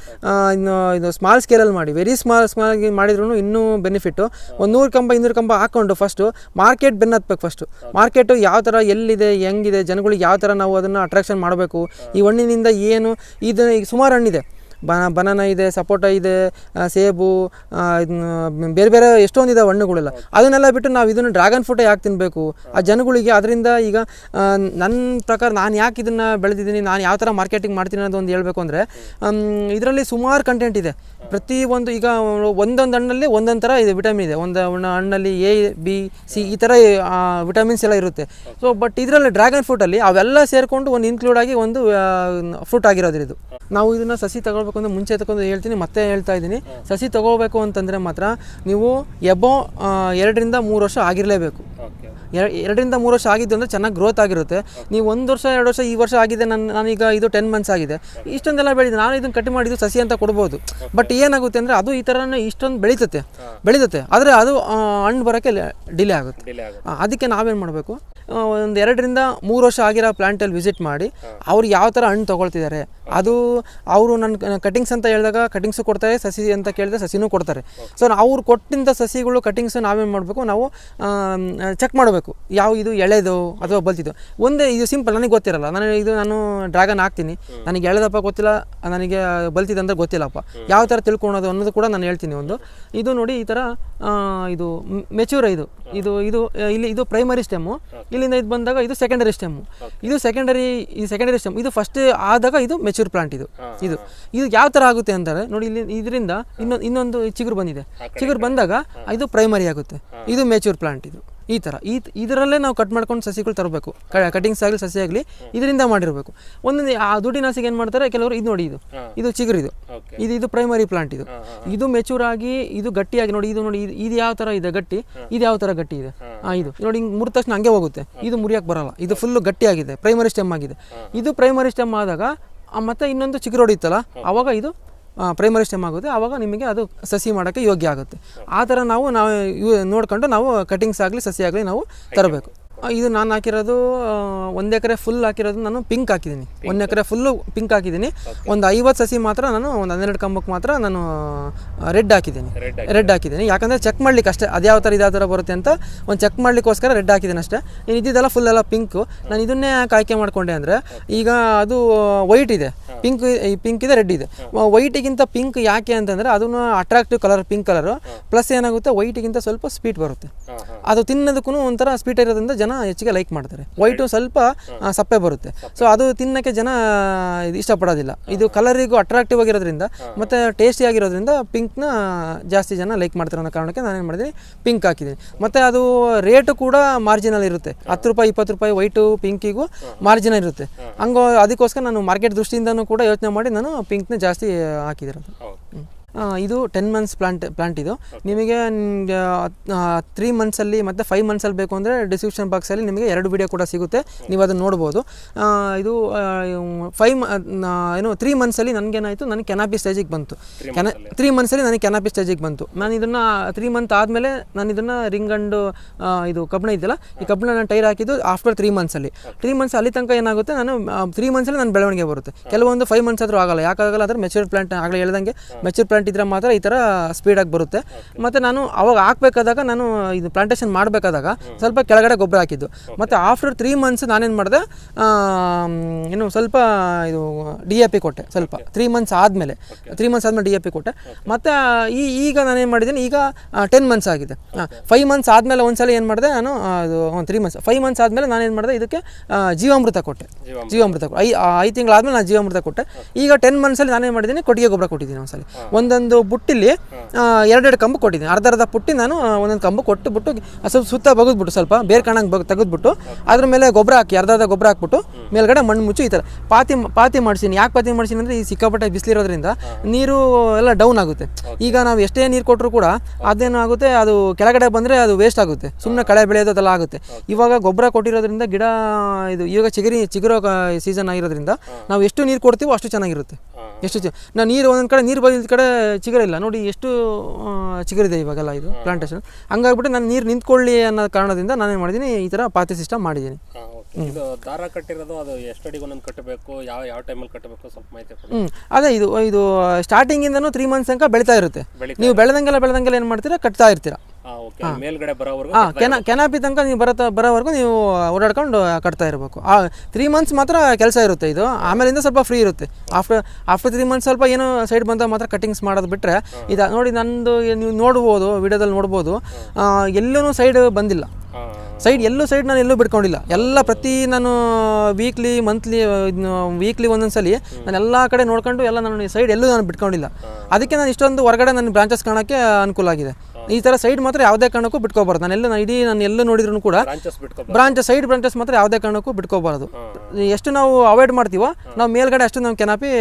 ಇನ್ನು ಇದು ಸ್ಮಾಲ್ ಸ್ಕೇಲಲ್ಲಿ ಮಾಡಿ ವೆರಿ ಸ್ಮಾಲ್ ಸ್ಮಾಲ್ ಮಾಡಿದ್ರೂ ಇನ್ನೂ ಬೆನಿಫಿಟ್ಟು ಒಂದು ನೂರು ಕಂಬ, ಇನ್ನೂರು ಕಂಬ ಹಾಕ್ಕೊಂಡು ಫಸ್ಟು ಮಾರ್ಕೆಟ್ ಬೆನ್ನತ್ಬೇಕು ಫಸ್ಟು ಮಾರ್ಕೆಟು ಯಾವ ಥರ ಎಲ್ಲಿದೆ, ಹೆಂಗಿದೆ ಜನಗಳಿಗೆ ಯಾವ ಥರ ನಾವು ಅದನ್ನು ಅಟ್ರಾಕ್ಷನ್ ಮಾಡಬೇಕು? ಈ ಹಣ್ಣಿನಿಂದ ಏನು? ಇದು ಈಗ ಸುಮಾರು ಹಣ್ಣಿದೆ. ಬನ ಬನಾನ ಇದೆ, ಸಪೋಟ ಇದೆ ಸೇಬು ಬೇರೆ ಬೇರೆ ಬೇರೆ ಎಷ್ಟೊಂದಿದೆ ಹಣ್ಣುಗಳೆಲ್ಲ. ಅದನ್ನೆಲ್ಲ ಬಿಟ್ಟು ನಾವು ಇದನ್ನು ಡ್ರ್ಯಾಗನ್ ಫ್ರೂಟೇ ಯಾಕೆ ತಿನ್ನಬೇಕು ಆ ಜನಗಳಿಗೆ ಅದರಿಂದ ಈಗ ನನ್ನ ಪ್ರಕಾರ ನಾನು ಯಾಕೆ ಇದನ್ನು ಬೆಳೆದಿದ್ದೀನಿ, ನಾನು ಯಾವ ಥರ ಮಾರ್ಕೆಟಿಂಗ್ ಮಾಡ್ತೀನಿ ಅನ್ನೋದು ಒಂದು ಹೇಳಬೇಕು ಅಂದರೆ ಇದರಲ್ಲಿ ಸುಮಾರು ಕಂಟೆಂಟ್ ಇದೆ. ಪ್ರತಿ ಒಂದು ಈಗ ಒಂದೊಂದು ಹಣ್ಣಲ್ಲಿ ಒಂದೊಂದು ಥರ ಇದೆ ವಿಟಮಿನ್ ಇದೆ. ಒಂದು ಹಣ್ಣು- ಹಣ್ಣಲ್ಲಿ ಎ ಬಿ ಸಿ ಈ ಥರ ವಿಟಮಿನ್ಸ್ ಎಲ್ಲ ಇರುತ್ತೆ. ಸೊ ಬಟ್ ಇದರಲ್ಲಿ ಡ್ರ್ಯಾಗನ್ ಫ್ರೂಟಲ್ಲಿ ಅವೆಲ್ಲ ಸೇರಿಕೊಂಡು ಒಂದು ಇನ್ಕ್ಲೂಡ್ ಆಗಿ ಒಂದು ಫ್ರೂಟ್ ಆಗಿರೋದು ಇದು ನಾವು ಇದನ್ನು ಸಸಿ ತಗೊಳ್ಬೇಕು ಅಂದರೆ ಮುಂಚೆ ತಗೊಂಡು ಹೇಳ್ತೀನಿ ಮತ್ತೆ ಹೇಳ್ತಾ ಇದ್ದೀನಿ. ಸಸಿ ತಗೋಬೇಕು ಅಂತಂದರೆ ಮಾತ್ರ ನೀವು ಎಬೋ ಎರಡರಿಂದ ಮೂರು ವರ್ಷ ಆಗಿರಲೇಬೇಕು. ಎರಡರಿಂದ ಮೂರು ವರ್ಷ ಆಗಿದ್ದು ಅಂದರೆ ಚೆನ್ನಾಗಿ ಗ್ರೋತ್ ಆಗಿರುತ್ತೆ. ನೀವು ಒಂದು ವರ್ಷ ಎರಡು ವರ್ಷ ಈ ವರ್ಷ ಆಗಿದೆ ನನ್ನ ನಾನೀಗ ಇದು ಟೆನ್ ಮಂತ್ಸ್ ಆಗಿದೆ. ಇಷ್ಟೊಂದೆಲ್ಲ ಬೆಳೆದಿದೆ ನಾನು ಇದನ್ನು ಕಟ್ ಮಾಡಿದ್ದು ಸಸಿ ಅಂತ ಕೊಡ್ಬೋದು. ಬಟ್ ಏನಾಗುತ್ತೆ ಅಂದರೆ ಅದು ಈ ಥರನೇ ಇಷ್ಟೊಂದು ಬೆಳೀತತೆ. ಬೆಳೀತತೆ. ಆದರೆ ಅದು ಹಣ್ಣು ಬರೋಕ್ಕೆ ಡಿಲೇ ಆಗುತ್ತೆ. ಅದಕ್ಕೆ ನಾವೇನು ಮಾಡಬೇಕು? ಒಂದು ಎರಡರಿಂದ ಮೂರು ವರ್ಷ ಆಗಿರೋ ಪ್ಲಾಂಟಲ್ಲಿ ವಿಸಿಟ್ ಮಾಡಿ ಅವ್ರು ಯಾವ ಥರ ಹಣ್ಣು ತೊಗೊಳ್ತಿದ್ದಾರೆ? ಅದು ಅವರು ನನ್ನ ಕಟಿಂಗ್ಸ್ ಅಂತ ಹೇಳಿದಾಗ ಕಟಿಂಗ್ಸು ಕೊಡ್ತಾರೆ ಸಸಿ ಅಂತ ಕೇಳಿದ್ರೆ ಸಸಿನೂ ಕೊಡ್ತಾರೆ. ಸೊ ಅವ್ರು ಕೊಟ್ಟಿಂದ ಸಸಿಗಳು ಕಟಿಂಗ್ಸ್ ನಾವೇನು ಮಾಡಬೇಕು? ನಾವು ಚೆಕ್ ಮಾಡಬೇಕು. ಯಾವ ಇದು ಎಳೆದು ಅಥವಾ ಬಲ್ತಿದ್ದು ಒಂದೇ ಇದು ಸಿಂಪಲ್ ನನಗೆ ಗೊತ್ತಿರಲ್ಲ. ನಾನು ಇದು ನಾನು ಡ್ರ್ಯಾಗನ್ ಹಾಕ್ತೀನಿ. ನನಗೆ ಎಳೆದಪ್ಪ ಗೊತ್ತಿಲ್ಲ ನನಗೆ ಬಲ್ತಿದೆ ಅಂತ ಗೊತ್ತಿಲ್ಲಪ್ಪ. ಯಾವ ಥರ ತಿಳ್ಕೊಳೋದು ಅನ್ನೋದು ಕೂಡ ನಾನು ಹೇಳ್ತೀನಿ ಒಂದು. ಇದು ನೋಡಿ ಈ ಥರ ಇದು ಮೆಚೂರ್ ಇದು. ಇದು ಇದು ಇಲ್ಲಿ ಇದು ಪ್ರೈಮರಿ ಸ್ಟೆಮ್ಮು ಇಲ್ಲಿಂದ ಇದು ಬಂದಾಗ ಇದು ಸೆಕೆಂಡರಿ ಸ್ಟೆಮ್ ಇದು ಸೆಕೆಂಡರಿ ಈ ಸೆಕೆಂಡರಿ ಸ್ಟೆಮ್ ಇದು ಫಸ್ಟ್ ಆದಾಗ ಇದು ಮೆಚೂರ್ ಪ್ಲಾಂಟ್ ಇದು. ಇದು ಇದು ಯಾವ ಥರ ಆಗುತ್ತೆ ಅಂತಾರೆ ನೋಡಿ ಇಲ್ಲಿ ಇದರಿಂದ ಇನ್ನೊಂದು ಇನ್ನೊಂದು ಚಿಗುರು ಬಂದಿದೆ. ಚಿಗುರು ಬಂದಾಗ ಇದು ಪ್ರೈಮರಿ ಆಗುತ್ತೆ. ಇದು ಮೆಚೂರ್ ಪ್ಲಾಂಟ್ ಇದು. ಈ ಥರ ಈ ಇದರಲ್ಲೇ ನಾವು ಕಟ್ ಮಾಡ್ಕೊಂಡು ಸಸಿಗಳು ತರಬೇಕು. ಕಟಿಂಗ್ಸ್ ಆಗಲಿ ಸಸಿ ಆಗಲಿ ಇದರಿಂದ ಮಾಡಿರಬೇಕು. ಒಂದೊಂದು ಆ ದುಡ್ಡಿನಾಸಿಗೆ ಏನು ಮಾಡ್ತಾರೆ ಕೆಲವರು ಇದು ನೋಡಿ ಇದು. ಇದು ಚಿಗುರು ಇದು ಇದು ಇದು. ಪ್ರೈಮರಿ ಪ್ಲಾಂಟ್ ಇದು ಇದು ಮೆಚೂರ್ ಆಗಿ ಇದು ಗಟ್ಟಿಯಾಗಿ ನೋಡಿ ಇದು ನೋಡಿ ಇದು- ಇದು ಯಾವ ಥರ ಇದೆ ಗಟ್ಟಿ? ಇದು ಯಾವ ಥರ ಗಟ್ಟಿ ಇದೆ? ಹಾಂ. ಇದು. ನೋಡಿ ಹಿಂಗೆ ಮುರಿದ ತಕ್ಷಣ ಹಂಗೆ ಹೋಗುತ್ತೆ. ಇದು ಮುರಿಯಕ್ಕೆ ಬರಲ್ಲ. ಇದು ಫುಲ್ಲು ಗಟ್ಟಿಯಾಗಿದೆ. ಪ್ರೈಮರಿ ಸ್ಟೆಮ್ ಆಗಿದೆ. ಇದು ಪ್ರೈಮರಿ ಸ್ಟೆಮ್ ಆದಾಗ ಮತ್ತೆ ಇನ್ನೊಂದು ಚಿಗುರು ಹೊಡಿತಲ್ಲ ಆವಾಗ ಇದು ಪ್ರೈಮರಿ ಸ್ಟೆಮ್ ಆಗುತ್ತೆ. ಆವಾಗ ನಿಮಗೆ ಅದು ಸಸಿ ಮಾಡೋಕ್ಕೆ ಯೋಗ್ಯ ಆಗುತ್ತೆ. ಆ ಥರ ನಾವು ನಾವು ನೋಡ್ಕೊಂಡು ನಾವು ಕಟಿಂಗ್ಸ್ ಆಗಲಿ, ಸಸಿ ಆಗಲಿ ನಾವು ತರಬೇಕು. ಇದು ನಾನು ಹಾಕಿರೋದು ಒಂದು ಎಕರೆ ಫುಲ್ ಹಾಕಿರೋದು ನಾನು ಪಿಂಕ್ ಹಾಕಿದ್ದೀನಿ. ಒಂದು ಎಕರೆ ಫುಲ್ಲು ಪಿಂಕ್ ಹಾಕಿದ್ದೀನಿ. ಒಂದು ಐವತ್ತು ಸಸಿ ಮಾತ್ರ ನಾನು ಒಂದು ಹನ್ನೆರಡು ಕಂಬಕ್ಕೆ ಮಾತ್ರ ನಾನು ರೆಡ್ ಹಾಕಿದ್ದೀನಿ. ರೆಡ್ ಹಾಕಿದ್ದೀನಿ. ಯಾಕಂದರೆ ಚೆಕ್ ಮಾಡ್ಲಿಕ್ಕೆ ಅಷ್ಟೇ ಅದ್ಯಾವ ಥರ ಇದ್ಯಾವ ಥರ ಬರುತ್ತೆ ಅಂತ ಒಂದು ಚೆಕ್ ಮಾಡ್ಲಿಕ್ಕೋಸ್ಕರ ರೆಡ್ ಹಾಕಿದ್ದೀನಿ ಅಷ್ಟೇ. ಇನ್ನು ಇದ್ದಿದ್ದೆಲ್ಲ ಫುಲ್ ಎಲ್ಲ ಪಿಂಕು ನಾನು ಇದನ್ನೇ ಯಾಕೆ ಆಯ್ಕೆ ಮಾಡ್ಕೊಂಡೆ ಅಂದರೆ ಈಗ ಅದು ವೈಟ್ ಇದೆ. ಪಿಂಕ್ ಈ ಪಿಂಕ್ ಇದೆ ರೆಡ್ ಇದೆ. ವೈಟಿಗಿಂತ ಪಿಂಕ್ ಯಾಕೆ ಅಂತಂದರೆ ಅದನ್ನು attractive colour pink colour plus ಏನಾಗುತ್ತೆ ವೈಟಿಗಿಂತ ಸ್ವಲ್ಪ ಸ್ಪೀಡ್ ಬರುತ್ತೆ. ಅದು ತಿನ್ನೋದಕ್ಕೂ ಒಂಥರ ಸ್ವೀಟ್ ಇರೋದ್ರಿಂದ ಜನ ಹೆಚ್ಚಿಗೆ ಲೈಕ್ ಮಾಡ್ತಾರೆ. ವೈಟು ಸ್ವಲ್ಪ ಸಪ್ಪೆ ಬರುತ್ತೆ. ಸೊ ಅದು ತಿನ್ನಕ್ಕೆ ಜನ ಇದು ಇಷ್ಟಪಡೋದಿಲ್ಲ. ಇದು ಕಲರಿಗೂ ಅಟ್ರಾಕ್ಟಿವ್ ಆಗಿರೋದ್ರಿಂದ ಮತ್ತು ಟೇಸ್ಟಿ ಆಗಿರೋದ್ರಿಂದ ಪಿಂಕ್ನ ಜಾಸ್ತಿ ಜನ ಲೈಕ್ ಮಾಡ್ತಾರೆ ಅನ್ನೋ ಕಾರಣಕ್ಕೆ ನಾನೇನು ಮಾಡಿದ್ದೀನಿ ಪಿಂಕ್ ಹಾಕಿದ್ದೀನಿ. ಮತ್ತು ಅದು ರೇಟು ಕೂಡ ಮಾರ್ಜಿನಲ್ ಇರುತ್ತೆ. ಹತ್ತು ರೂಪಾಯಿ ಇಪ್ಪತ್ತು ರೂಪಾಯಿ ವೈಟು ಪಿಂಕಿಗೂ ಮಾರ್ಜಿನ್ ಇರುತ್ತೆ. ಹಂಗೋ ಅದಕ್ಕೋಸ್ಕರ ನಾನು ಮಾರ್ಕೆಟ್ ದೃಷ್ಟಿಯಿಂದನೂ ಕೂಡ ಯೋಚನೆ ಮಾಡಿ ನಾನು ಪಿಂಕ್ನ ಜಾಸ್ತಿ ಹಾಕಿದಿರೋದು. ಇದು ಟೆನ್ ಮಂತ್ಸ್ ಪ್ಲಾಂಟ್ ಪ್ಲಾಂಟ್ ಇದು. ನಿಮಗೆ ತ್ರೀ ಮಂತ್ಸಲ್ಲಿ ಮತ್ತು ಫೈವ್ ಮಂತ್ಸಲ್ಲಿ ಬೇಕು ಅಂದರೆ ಡಿಸ್ಕ್ರಿಪ್ಷನ್ ಬಾಕ್ಸಲ್ಲಿ ನಿಮಗೆ ಎರಡು ವಿಡಿಯೋ ಕೂಡ ಸಿಗುತ್ತೆ. ನೀವು ಅದನ್ನು ನೋಡ್ಬೋದು. ಇದು ಫೈವ್ ಏನು ತ್ರೀ ಮಂತ್ಸಲ್ಲಿ ನನಗೇನಾಯಿತು ನನಗೆ ಕೆನಾಪಿ ಸ್ಟೇಜಿಗೆ ಬಂತು. ಕೆನ ತ್ರೀ ಮಂತ್ಸಲ್ಲಿ ನನಗೆ ಕೆನಾಪಿ ಸ್ಟೇಜಿಗೆ ಬಂತು. ನಾನು ಇದನ್ನು ತ್ರೀ ಮಂತ್ ಆದಮೇಲೆ ನಾನು ಇದನ್ನು ರಿಂಗ್ ಅಂಡು ಇದು ಕಬ್ಬಣ ಇದೆಯಲ್ಲ ಈ ಕಬ್ಬಣ ನಾನು ಟೈರ್ ಹಾಕಿದ್ದು ಆಫ್ಟರ್ ತ್ರೀ ಮಂತ್ಸಲ್ಲಿ ತ್ರೀ ಮಂತ್ಸ್ ಅಲ್ಲಿ ತನಕ ಏನಾಗುತ್ತೆ ನಾನು ತ್ರೀ ಮಂತ್ಸಲ್ಲಿ ನಾನು ಬೆಳವಣಿಗೆ ಬರುತ್ತೆ. ಕೆಲವೊಂದು ಫೈವ್ ಮಂತ್ಸ್ ಆದರೂ ಆಗಲ್ಲ. ಯಾಕಾಗಲ್ಲ ಅಂದರೆ ಮೆಚೂರ್ ಪ್ಲಾಂಟ್ ಆಗಲೇ ಹೇಳ್ದಂಗೆ ಮೆಚೂರ್ ಪ್ಲಾಂಟ್ ಇದ್ರೆ ಮಾತ್ರ ಈ ಥರ ಸ್ಪೀಡಾಗಿ ಬರುತ್ತೆ. ಮತ್ತು ನಾನು ಅವಾಗ ಹಾಕ್ಬೇಕಾದಾಗ ನಾನು ಇದು ಪ್ಲಾಂಟೇಷನ್ ಮಾಡಬೇಕಾದಾಗ ಸ್ವಲ್ಪ ಕೆಳಗಡೆ ಗೊಬ್ಬರ ಹಾಕಿದ್ದು. ಮತ್ತು ಆಫ್ಟರ್ ತ್ರೀ ಮಂತ್ಸ್ ನಾನೇನು ಮಾಡಿದೆ ಏನು ಸ್ವಲ್ಪ ಇದು ಡಿ ಎ ಪಿ ಕೊಟ್ಟೆ ಸ್ವಲ್ಪ. ತ್ರೀ ಮಂತ್ಸ್ ಆದಮೇಲೆ. ತ್ರೀ ಮಂತ್ಸ್ ಆದಮೇಲೆ ಡಿ ಎ ಪಿ ಕೊಟ್ಟೆ. ಮತ್ತು ಈ ಈಗ ನಾನೇನು ಮಾಡಿದ್ದೀನಿ ಈಗ ಟೆನ್ ಮಂತ್ಸ್ ಆಗಿದೆ. ಫೈವ್ ಮಂತ್ಸ್ ಆದಮೇಲೆ ಒಂದ್ಸಲ ಏನು ಮಾಡಿದೆ ನಾನು ಅದು ತ್ರೀ ಮಂತ್ಸ್ ಫೈವ್ ಮಂತ್ಸ್ ಆದಮೇಲೆ ನಾನೇನು ಮಾಡಿದೆ ಇದಕ್ಕೆ ಜೀವಾಮೃತ ಕೊಟ್ಟೆ. ಜೀವಾಮೃತ. ಐ ಐದು ತಿಂಗಳಾದ್ಮೇಲೆ ನಾನು ಜೀವಾಮೃತ ಕೊಟ್ಟೆ. ಈಗ ಟೆನ್ ಮಂತ್ಸಲ್ಲಿ ನಾನೇನು ಮಾಡಿದ್ದೀನಿ ಕೊಟ್ಟಿಗೆ ಗೊಬ್ಬರ ಕೊಟ್ಟಿದ್ದೀನಿ ಒಂದ್ಸಲಿ. ಒಂದೊಂದು ಬುಟ್ಟಿಲಿ ಎರಡೆರಡು ಕಂಬು ಕೊಟ್ಟಿದ್ದೀನಿ. ಅರ್ಧ ಅರ್ಧ ಪುಟ್ಟಿ ನಾನು ಒಂದೊಂದು ಕಂಬು ಕೊಟ್ಟು ಬಿಟ್ಟು ಸ್ವಲ್ಪ ಸುತ್ತ ಬಗದ್ಬಿಟ್ಟು ಸ್ವಲ್ಪ ಬೇರೆ ಕಣಂಗೆ ಬಗ್ ತೆಗೆದ್ಬಿಟ್ಟು ಅದ್ರ ಮೇಲೆ ಗೊಬ್ಬರ ಹಾಕಿ ಅರ್ಧ ಅರ್ಧ ಗೊಬ್ಬರ ಹಾಕ್ಬಿಟ್ಟು ಮೇಲ್ಗಡೆ ಮಣ್ಣು ಮುಚ್ಚು ಈ ಥರ ಪಾತಿ ಪಾತಿ ಮಾಡಿಸಿನಿ. ಯಾಕೆ ಪಾತಿ ಮಾಡಿಸಿನಿ ಅಂದರೆ ಈ ಸಿಕ್ಕಾಪಟ್ಟೆ ಬಿಸಿಲಿರೋದ್ರಿಂದ ನೀರು ಎಲ್ಲ ಡೌನ್ ಆಗುತ್ತೆ. ಈಗ ನಾವು ಎಷ್ಟೇ ನೀರು ಕೊಟ್ಟರು ಕೂಡ ಅದೇನಾಗುತ್ತೆ ಅದು ಕೆಳಗಡೆ ಬಂದರೆ ಅದು ವೇಸ್ಟ್ ಆಗುತ್ತೆ. ಸುಮ್ಮನೆ ಕಳೆ ಬೆಳೆಯೋದು ಅದೆಲ್ಲ ಆಗುತ್ತೆ ಇವಾಗ ಗೊಬ್ಬರ ಕೊಟ್ಟಿರೋದ್ರಿಂದ ಗಿಡ ಇದು ಇವಾಗ ಚಿಗರಿ ಚಿಗುರೋ ಸೀಸನ್ ಆಗಿರೋದ್ರಿಂದ ನಾವು ಎಷ್ಟು ನೀರು ಕೊಡ್ತೀವೋ ಅಷ್ಟು ಚೆನ್ನಾಗಿರುತ್ತೆ. ಎಷ್ಟು ನಾನು ನೀರು ಒಂದೊಂದು ಕಡೆ ನೀರು ಬಂದಿದ್ದ ಕಡೆ ಚಿಗುರಿಲ್ಲ. ನೋಡಿ ಎಷ್ಟು ಚಿಗರಿದೆ ಇವಾಗೆಲ್ಲ ಇದು ಪ್ಲಾಂಟೇಶನ್ ಹಂಗಾಗ್ಬಿಟ್ಟು ನಾನು ನೀರು ನಿಂತ್ಕೊಳ್ಳಿ ಅನ್ನೋ ಕಾರಣದಿಂದ ನಾನೇನು ಮಾಡಿದ್ದೀನಿ ಈ ಥರ ಪಾತಿ ಸಿಸ್ಟಮ್ ಮಾಡಿದ್ದೀನಿ ಇದು ದಾರ ಕಟ್ಟಿರೋದು ಅದು ಎಷ್ಟು ಅಡಿಗೆ ಒಂದೊಂದು ಕಟ್ಟಬೇಕು ಯಾವ ಯಾವ ಟೈಮಲ್ಲಿ ಕಟ್ಟಬೇಕು ಸ್ವಲ್ಪ ಮಾಹಿತಿ ಹ್ಞೂ ಅದೇ ಇದು ಇದು ಸ್ಟಾರ್ಟಿಂಗಿಂದನೂ ತ್ರೀ ಮಂತ್ಸ್ ತನಕ ಬೆಳೀತಾ ಇರುತ್ತೆ. ನೀವು ಬೆಳೆದಂಗೆಲ್ಲ ಬೆಳೆದಂಗೆಲ್ಲ ಏನು ಮಾಡ್ತೀರಾ ಕಟ್ತಾ ಇರ್ತೀರಾ. ಮೇಲ್ಗಡೆ ಕೆನ ಕೆನಾಪಿ ತನಕ ನೀವು ಬರತ್ತ ಬರೋವರೆಗೂ ನೀವು ಓಡಾಡ್ಕೊಂಡು ಕಟ್ತಾ ಇರಬೇಕು. ಆ ತ್ರೀ ಮಂತ್ಸ್ ಮಾತ್ರ ಕೆಲಸ ಇರುತ್ತೆ ಇದು. ಆಮೇಲಿಂದ ಸ್ವಲ್ಪ ಫ್ರೀ ಇರುತ್ತೆ. ಆಫ್ಟರ್ ಆಫ್ಟರ್ ತ್ರೀ ಮಂತ್ಸ್ ಸ್ವಲ್ಪ ಏನು ಸೈಡ್ ಬಂದಾಗ ಮಾತ್ರ ಕಟಿಂಗ್ಸ್ ಮಾಡೋದು ಬಿಟ್ಟರೆ ಇದು ನೋಡಿ ನಂದು ನೀವು ನೋಡ್ಬೋದು ವಿಡಿಯೋದಲ್ಲಿ ನೋಡ್ಬೋದು. ಎಲ್ಲೂ ಸೈಡ್ ಬಂದಿಲ್ಲ. ಸೈಡ್ ಎಲ್ಲೂ ಸೈಡ್ ನಾನು ಎಲ್ಲೂ ಬಿಟ್ಕೊಂಡಿಲ್ಲ. ಎಲ್ಲ ಪ್ರತಿ ನಾನು ವೀಕ್ಲಿ ಮಂತ್ಲಿ ವೀಕ್ಲಿ ಒಂದೊಂದು ಸಲ ನಾನು ಎಲ್ಲ ಕಡೆ ನೋಡ್ಕೊಂಡು ಎಲ್ಲ ನಾನು ಸೈಡ್ ಎಲ್ಲೂ ನಾನು ಬಿಟ್ಕೊಂಡಿಲ್ಲ. ಅದಕ್ಕೆ ನಾನು ಇಷ್ಟೊಂದು ಹೊರಗಡೆ ನನ್ನ ಬ್ರಾಂಚಸ್ ಕಾಣೋಕ್ಕೆ ಅನುಕೂಲ ಆಗಿದೆ. ಈ ಥರ ಸೈಡ್ ಮಾತ್ರ ಯಾವುದೇ ಕಾರಣಕ್ಕೂ ಬಿಟ್ಕೋಬಾರ್ದು. ನಾನು ಎಲ್ಲ ನಾನು ಇಡೀ ನಾನು ಎಲ್ಲ ನೋಡಿದ್ರು ಕೂಡ ಬ್ರಾಂಚ್ ಸೈಡ್ ಬ್ರಾಂಚಸ್ ಮಾತ್ರ ಯಾವುದೇ ಕಾರಣಕ್ಕೂ ಬಿಟ್ಕೋಬಾರ್ದು. ಎಷ್ಟು ನಾವು ಅವಾಯ್ಡ್ ಮಾಡ್ತೀವೋ ನಾವು ಮೇಲ್ಗಡೆ ಅಷ್ಟು ನಾವು ಕೆನಾಪಿ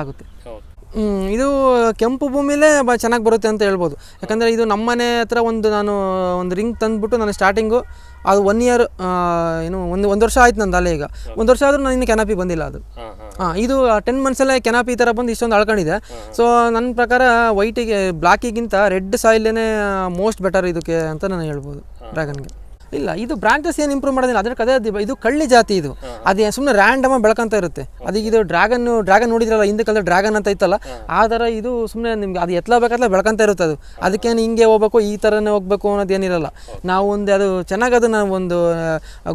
ಆಗುತ್ತೆ ಇದು ಕೆಂಪು ಭೂಮಿಲೇ ಬ ಚೆನ್ನಾಗಿ ಬರುತ್ತೆ ಅಂತ ಹೇಳ್ಬೋದು. ಯಾಕಂದರೆ ಇದು ನಮ್ಮನೆ ಹತ್ರ ಒಂದು ನಾನು ಒಂದು ರಿಂಗ್ ತಂದುಬಿಟ್ಟು ನಾನು ಸ್ಟಾರ್ಟಿಂಗು ಅದು ಒನ್ ಇಯರ್ ಏನು ಒಂದು ಒಂದು ವರ್ಷ ಆಯ್ತು ನಂದು ಅಲ್ಲೇ ಈಗ. ಒಂದು ವರ್ಷ ಆದರೂ ನಾನು ಇನ್ನು ಕೆನಾಪಿ ಬಂದಿಲ್ಲ ಅದು. ಹಾಂ ಇದು ಟೆನ್ ಮಂತ್ಸಲ್ಲೇ ಕೆನಾಪಿ ಈ ಥರ ಬಂದು ಇಷ್ಟೊಂದು ಅಳ್ಕೊಂಡಿದೆ. ಸೊ ನನ್ನ ಪ್ರಕಾರ ವೈಟಿಗೆ ಬ್ಲ್ಯಾಕಿಗಿಂತ ರೆಡ್ ಸಾಯಿಲೇನೆ ಮೋಸ್ಟ್ ಬೆಟರ್ ಇದಕ್ಕೆ ಅಂತ ನಾನು ಹೇಳ್ಬೋದು ಡ್ರ್ಯಾಗನ್ಗೆ ಇಲ್ಲ ಇದು ಬ್ರಾಂಚಸ್ ಏನು ಇಂಪ್ರೂವ್ ಮಾಡೋದಿಲ್ಲ. ಅದ್ರ ಅದೇ ಇದು ಕಳ್ಳಿ ಜಾತಿ ಇದು. ಅದೇ ಸುಮ್ಮನೆ ರ್ಯಾಂಡಮ್ ಬೆಳಕಂತ ಇರುತ್ತೆ. ಅದಕ್ಕೆ ಇದು ಡ್ರ್ಯಾಗನ್ ಡ್ರ್ಯಾಗನ್ ನೋಡಿದ್ರಲ್ಲ ಹಿಂದೆ ಕಾಲದ ಡ್ರ್ಯಾಗನ್ ಅಂತ ಇತ್ತಲ್ಲ ಆ ಥರ ಇದು ಸುಮ್ಮನೆ ನಿಮ್ಗೆ ಅದು ಎತ್ಲ ಬೇಕಾದ್ರೆ ಬೆಳಕಂತ ಇರುತ್ತೆ ಅದು. ಅದಕ್ಕೇನು ಹಿಂಗೆ ಹೋಗ್ಬೇಕು ಈ ಥರನೇ ಹೋಗ್ಬೇಕು ಅನ್ನೋದೇನಿರಲ್ಲ. ನಾವು ಒಂದು ಅದು ಚೆನ್ನಾಗಿ ಅದನ್ನ ಒಂದು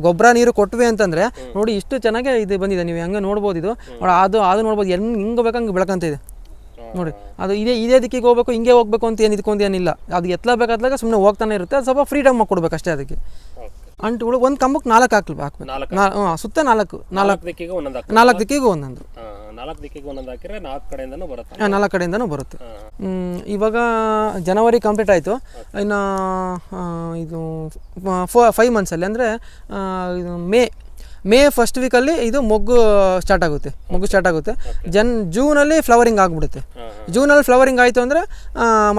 ಗೊಬ್ಬರ ನೀರು ಕೊಟ್ವಿ ಅಂತಂದರೆ ನೋಡಿ ಇಷ್ಟು ಚೆನ್ನಾಗಿ ಇದು ಬಂದಿದೆ. ನೀವು ಹಂಗೆ ನೋಡ್ಬೋದು ಇದು. ನೋಡಿ ಅದು ಅದು ನೋಡ್ಬೋದು. ಹೆಂಗೆ ಹಿಂಗೆ ಬೇಕಂಗೆ ಬೆಳಕಂತ ಇದೆ. ನೋಡಿ ಅದು ಇದೇ ಇದೇ ದಿಕ್ಕಿಗೆ ಹೋಗ್ಬೇಕು ಹಿಂಗೆ ಹೋಗ್ಬೇಕು ಅಂತ ಏನು ಇದಕ್ಕೊಂದು ಏನಿಲ್ಲ. ಅದು ಎತ್ತಲ ಬೇಕಾದಾಗ ಸುಮ್ಮನೆ ಹೋಗ್ತಾನೆ ಇರುತ್ತೆ. ಅದು ಸ್ವಲ್ಪ ಫ್ರೀಡಮ್ ಕೊಡ್ಬೇಕು ಅಷ್ಟೇ ಅದಕ್ಕೆ. ಅಂಟುಗಳು ಒಂದು ಕಂಬಕ್ಕೆ ನಾಲ್ಕು ಹಾಕ್ಲಿ ಹಾಕ್ಬೇಕು ನಾಲ್ಕು ಹಾಂ ಸುತ್ತ ನಾಲ್ಕು ನಾಲ್ಕು ನಾಲ್ಕು ದಿಕ್ಕಿಗೆ ಒಂದೊಂದು ನಾಲ್ಕು ದಿಕ್ಕಿಗೂ ಒಂದೊಂದು. ನಾಲ್ಕು ದಿಕ್ಕಿಗೆ ಒಂದೊಂದು ಹಾಕಿದ್ರೆ ನಾಲ್ಕು ಕಡೆಯಿಂದನೂ ಬರುತ್ತೆ. ಆ, ನಾಲ್ಕು ಕಡೆಯಿಂದನೂ ಬರುತ್ತೆ. ಹಾಂ. ಇವಾಗ ಜನವರಿ ಕಂಪ್ಲೀಟ್ ಆಯಿತು. ಇನ್ನು ಆ, ಇದು ಫೋ ಫೈವ್ ಮಂತ್ಸಲ್ಲಿ ಅಂದರೆ ಇದು ಮೇ ಮೇ ಫಸ್ಟ್ ವೀಕಲ್ಲಿ ಇದು ಮೊಗ್ಗು ಸ್ಟಾರ್ಟ್ ಆಗುತ್ತೆ. ಮೊಗ್ಗು ಸ್ಟಾರ್ಟ್ ಆಗುತ್ತೆ. ಜನ್ ಜೂನಲ್ಲಿ ಫ್ಲವರಿಂಗ್ ಆಗಿಬಿಡುತ್ತೆ. ಜೂನಲ್ಲಿ ಫ್ಲವರಿಂಗ್ ಆಯಿತು ಅಂದರೆ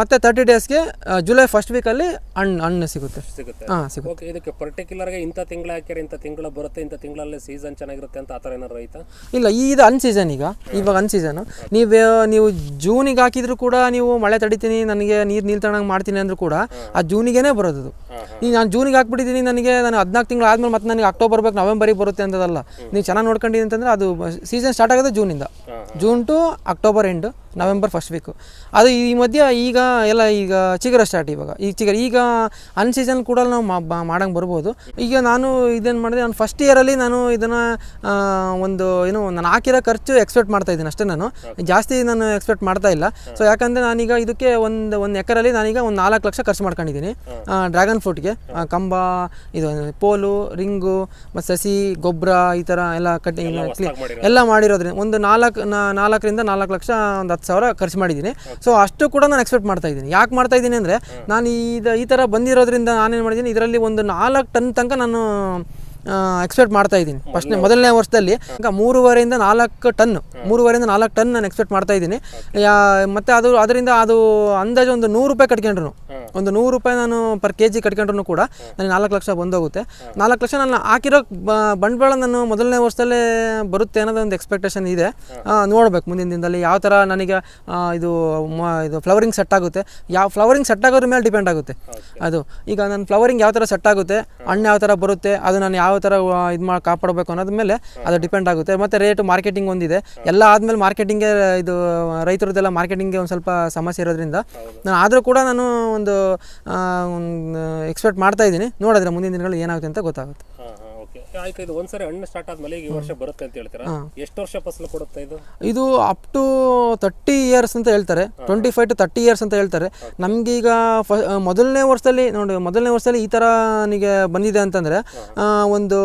ಮತ್ತೆ ತರ್ಟಿ ಡೇಸ್ಗೆ ಜುಲೈ ಫಸ್ಟ್ ವೀಕಲ್ಲಿ ಹಣ್ಣು ಹಣ್ಣು ಸಿಗುತ್ತೆ. ಸಿಗುತ್ತೆ. ಹಾಂ ಸಿಗುತ್ತೆ. ಇದಕ್ಕೆ ಪರ್ಟಿಕ್ಯುಲರ್ಗೆ ಇಂಥ ತಿಂಗಳು ಹಾಕಿದ್ರೆ ಇಂಥ ತಿಂಗಳು ಬರುತ್ತೆ ಇಂಥ ತಿಂಗಳಲ್ಲಿ ಸೀಸನ್ ಚೆನ್ನಾಗಿರುತ್ತೆ ಅಂತ ಆ ಥರ ಏನಾದ್ರು ಐತಾ? ಇಲ್ಲ ಇದು ಅನ್ ಸೀಸನ್ ಈಗ. ಇವಾಗ ಅನ್ ಸೀಸನು ನೀವು ನೀವು ಜೂನಿಗೆ ಹಾಕಿದ್ರು ಕೂಡ ನೀವು ಮಳೆ ತಡಿತೀನಿ ನನಗೆ ನೀರು ನಿಲ್ತಾಣಂಗೆ ಮಾಡ್ತೀನಿ ಅಂದರೂ ಕೂಡ ಆ ಜೂನಿಗೇನೆ ಬರೋದು ಈಗ ನಾನು ಜೂನಿಗೆ ಹಾಕ್ಬಿಟ್ಟಿದ್ದೀನಿ ನನಗೆ ನಾನು ಹದಿನಾಲ್ಕು ತಿಂಗಳು ಆದ್ಮೇಲೆ ಮತ್ತೆ ನನಗೆ ಅಕ್ಟೋಬರ್ ಬೇಕು ನವೆಂಬರಿಗೆ ಬರುತ್ತೆ ಅಂತದಲ್ಲ. ನೀವು ಚೆನ್ನಾಗಿ ನೋಡ್ಕೊಂಡಿದ್ದೀನಿ ಅಂತಂದ್ರೆ ಅದು ಸೀಸನ್ ಸ್ಟಾರ್ಟ್ ಆಗೋದು ಜೂನಿಂದ June to October end November first week ಅದು ಈ ಮಧ್ಯ ಈಗ ಎಲ್ಲ ಈಗ ಚಿಗರ ಸ್ಟಾರ್ಟ್ ಇವಾಗ. ಈಗ ಚಿಗರ ಈಗ ಅನ್ ಸೀಸನ್ ಕೂಡ ನಾವು ಮಾಡಂಗೆ ಬರ್ಬೋದು. ಈಗ ನಾನು ಇದೇನು ಮಾಡಿದೆ ನಾನು ಫಸ್ಟ್ ಇಯರಲ್ಲಿ ನಾನು ಇದನ್ನು ಒಂದು ಏನು ನಾನು ಹಾಕಿರೋ ಖರ್ಚು ಎಕ್ಸ್ಪೆಕ್ಟ್ ಮಾಡ್ತಾ ಇದ್ದೀನಿ ಅಷ್ಟೇ ನಾನು. ಜಾಸ್ತಿ ನಾನು ಎಕ್ಸ್ಪೆಕ್ಟ್ ಮಾಡ್ತಾ ಇಲ್ಲ. ಸೊ ಯಾಕಂದರೆ ನಾನೀಗ ಇದಕ್ಕೆ ಒಂದು ಒಂದು ಎಕರಲ್ಲಿ ನಾನೀಗ ಒಂದು ನಾಲ್ಕು ಲಕ್ಷ ಖರ್ಚು ಮಾಡ್ಕೊಂಡಿದ್ದೀನಿ. ಡ್ರ್ಯಾಗನ್ ಫ್ರೂಟ್ಗೆ ಕಂಬ ಇದು ಪೋಲು ರಿಂಗು ಮತ್ತು ಸಸಿ ಗೊಬ್ಬರ ಈ ಥರ ಎಲ್ಲ ಕಟ್ಟಿ ಹೊಸ್ದಾಗಿ ಎಲ್ಲ ಮಾಡಿರೋದ್ರಿಂದ ಒಂದು ನಾಲ್ಕು ನಾ- ನಾಲ್ಕರಿಂದ ನಾಲ್ಕು ಲಕ್ಷ ಒಂದು ಹತ್ತು ಸಾವಿರ ಖರ್ಚು ಮಾಡಿದ್ದೀನಿ. ಸೊ ಅಷ್ಟು ಕೂಡ ನಾನು ಎಕ್ಸ್ಪೆಕ್ಟ್ ಮಾಡ್ತಾ ಇದ್ದೀನಿ. ಯಾಕೆ ಮಾಡ್ತಾ ಇದ್ದೀನಿ ಅಂದರೆ ನಾನು ಈ ಈ ಥರ ಬಂದಿರೋದ್ರಿಂದ ನಾನೇನು ಮಾಡಿದ್ದೀನಿ ಇದರಲ್ಲಿ ಒಂದು ನಾಲ್ಕು ಟನ್ ತನಕ ನಾನು ಎಕ್ಸ್ಪೆಕ್ಟ್ ಮಾಡ್ತಾ ಇದ್ದೀನಿ. ಫಸ್ಟ್ನೇ ಮೊದಲನೇ ವರ್ಷದಲ್ಲಿ ಈಗ ಮೂರುವರೆಯಿಂದ ನಾಲ್ಕು ಟನ್ ಮೂರುವರೆಯಿಂದ ನಾಲ್ಕು ಟನ್ ನಾನು ಎಕ್ಸ್ಪೆಕ್ಟ್ ಮಾಡ್ತಾ ಇದ್ದೀನಿ. ಮತ್ತು ಅದು ಅದರಿಂದ ಅದು ಅಂದಾಜು ಒಂದು ನೂರು ರೂಪಾಯಿ ಕಟ್ಕೊಂಡ್ರು ಒಂದು ನೂರು ರೂಪಾಯಿ ನಾನು ಪರ್ ಕೆ ಜಿ ಕಟ್ಕೊಂಡ್ರು ಕೂಡ ನನಗೆ ನಾಲ್ಕು ಲಕ್ಷ ಬಂದೋಗುತ್ತೆ. ನಾಲ್ಕು ಲಕ್ಷ ನಾನು ಹಾಕಿರೋ ಬಂಡವಾಳ ನಾನು ಮೊದಲನೇ ವರ್ಷದಲ್ಲೇ ಬರುತ್ತೆ ಅನ್ನೋದು ಒಂದು ಎಕ್ಸ್ಪೆಕ್ಟೇಷನ್ ಇದೆ. ನೋಡ್ಬೇಕು ಮುಂದಿನ ದಿನದಲ್ಲಿ ಯಾವ ಥರ ನನಗೆ ಇದು ಇದು ಫ್ಲವರಿಂಗ್ ಸೆಟ್ ಆಗುತ್ತೆ. ಯಾವ ಫ್ಲವರಿಂಗ್ ಸೆಟ್ ಆಗೋದ್ರ ಮೇಲೆ ಡಿಪೆಂಡ್ ಆಗುತ್ತೆ. ಅದು. ಈಗ ನನ್ನ ಫ್ಲವರಿಂಗ್ ಯಾವ ಥರ ಸೆಟ್ ಆಗುತ್ತೆ ಹಣ್ಣು ಯಾವ ಥರ ಬರುತ್ತೆ ಅದು ನಾನು ಯಾವ ಥರ ಇದು ಮಾಡಿ ಕಾಪಾಡಬೇಕು ಅನ್ನೋದ್ರ ಮೇಲೆ ಅದು ಡಿಪೆಂಡ್ ಆಗುತ್ತೆ. ಮತ್ತು ರೇಟ್ ಮಾರ್ಕೆಟಿಂಗ್ ಒಂದಿದೆ. ಎಲ್ಲ ಆದಮೇಲೆ ಮಾರ್ಕೆಟಿಂಗ್ಗೆ ಇದು ರೈತರದ್ದೆಲ್ಲ ಮಾರ್ಕೆಟಿಂಗ್ಗೆ ಒಂದು ಸ್ವಲ್ಪ ಸಮಸ್ಯೆ ಇರೋದ್ರಿಂದ ನಾನು ಆದರೂ ಕೂಡ ನಾನು ಒಂದು ಎಕ್ಸ್ಪೆಕ್ಟ್ ಮಾಡ್ತಾ ಇದ್ದೀನಿ. ನೋಡಿದ್ರೆ ಮುಂದಿನ ದಿನಗಳು ಏನಾಗುತ್ತೆ ಅಂತ ಗೊತ್ತಾಗುತ್ತೆ. ಆಯ್ತು ಇದು ಒಂದ್ಸರಿ ಹಣ್ಣು ಸ್ಟಾರ್ಟ್ ಆದ್ಮೇಲೆ ಈಗ ಈ ವರ್ಷ ಬರುತ್ತೆ ಅಂತ ಹೇಳ್ತೀರಾ? ಎಷ್ಟು ವರ್ಷ ಫಸಲು ಕೊಡುತ್ತೆ ಇದು? ಇದು ಅಪ್ ಟು ತರ್ಟಿ ಇಯರ್ಸ್ ಅಂತ ಹೇಳ್ತಾರೆ. Twenty five to thirty years ಅಂತ ಹೇಳ್ತಾರೆ. ನಮ್ಗೆ ಫ ಮೊದಲನೇ ವರ್ಷದಲ್ಲಿ ನೋಡಿ ಮೊದಲನೇ ವರ್ಷದಲ್ಲಿ ಈ ಥರ ನನಗೆ ಬಂದಿದೆ ಅಂತಂದರೆ ಒಂದು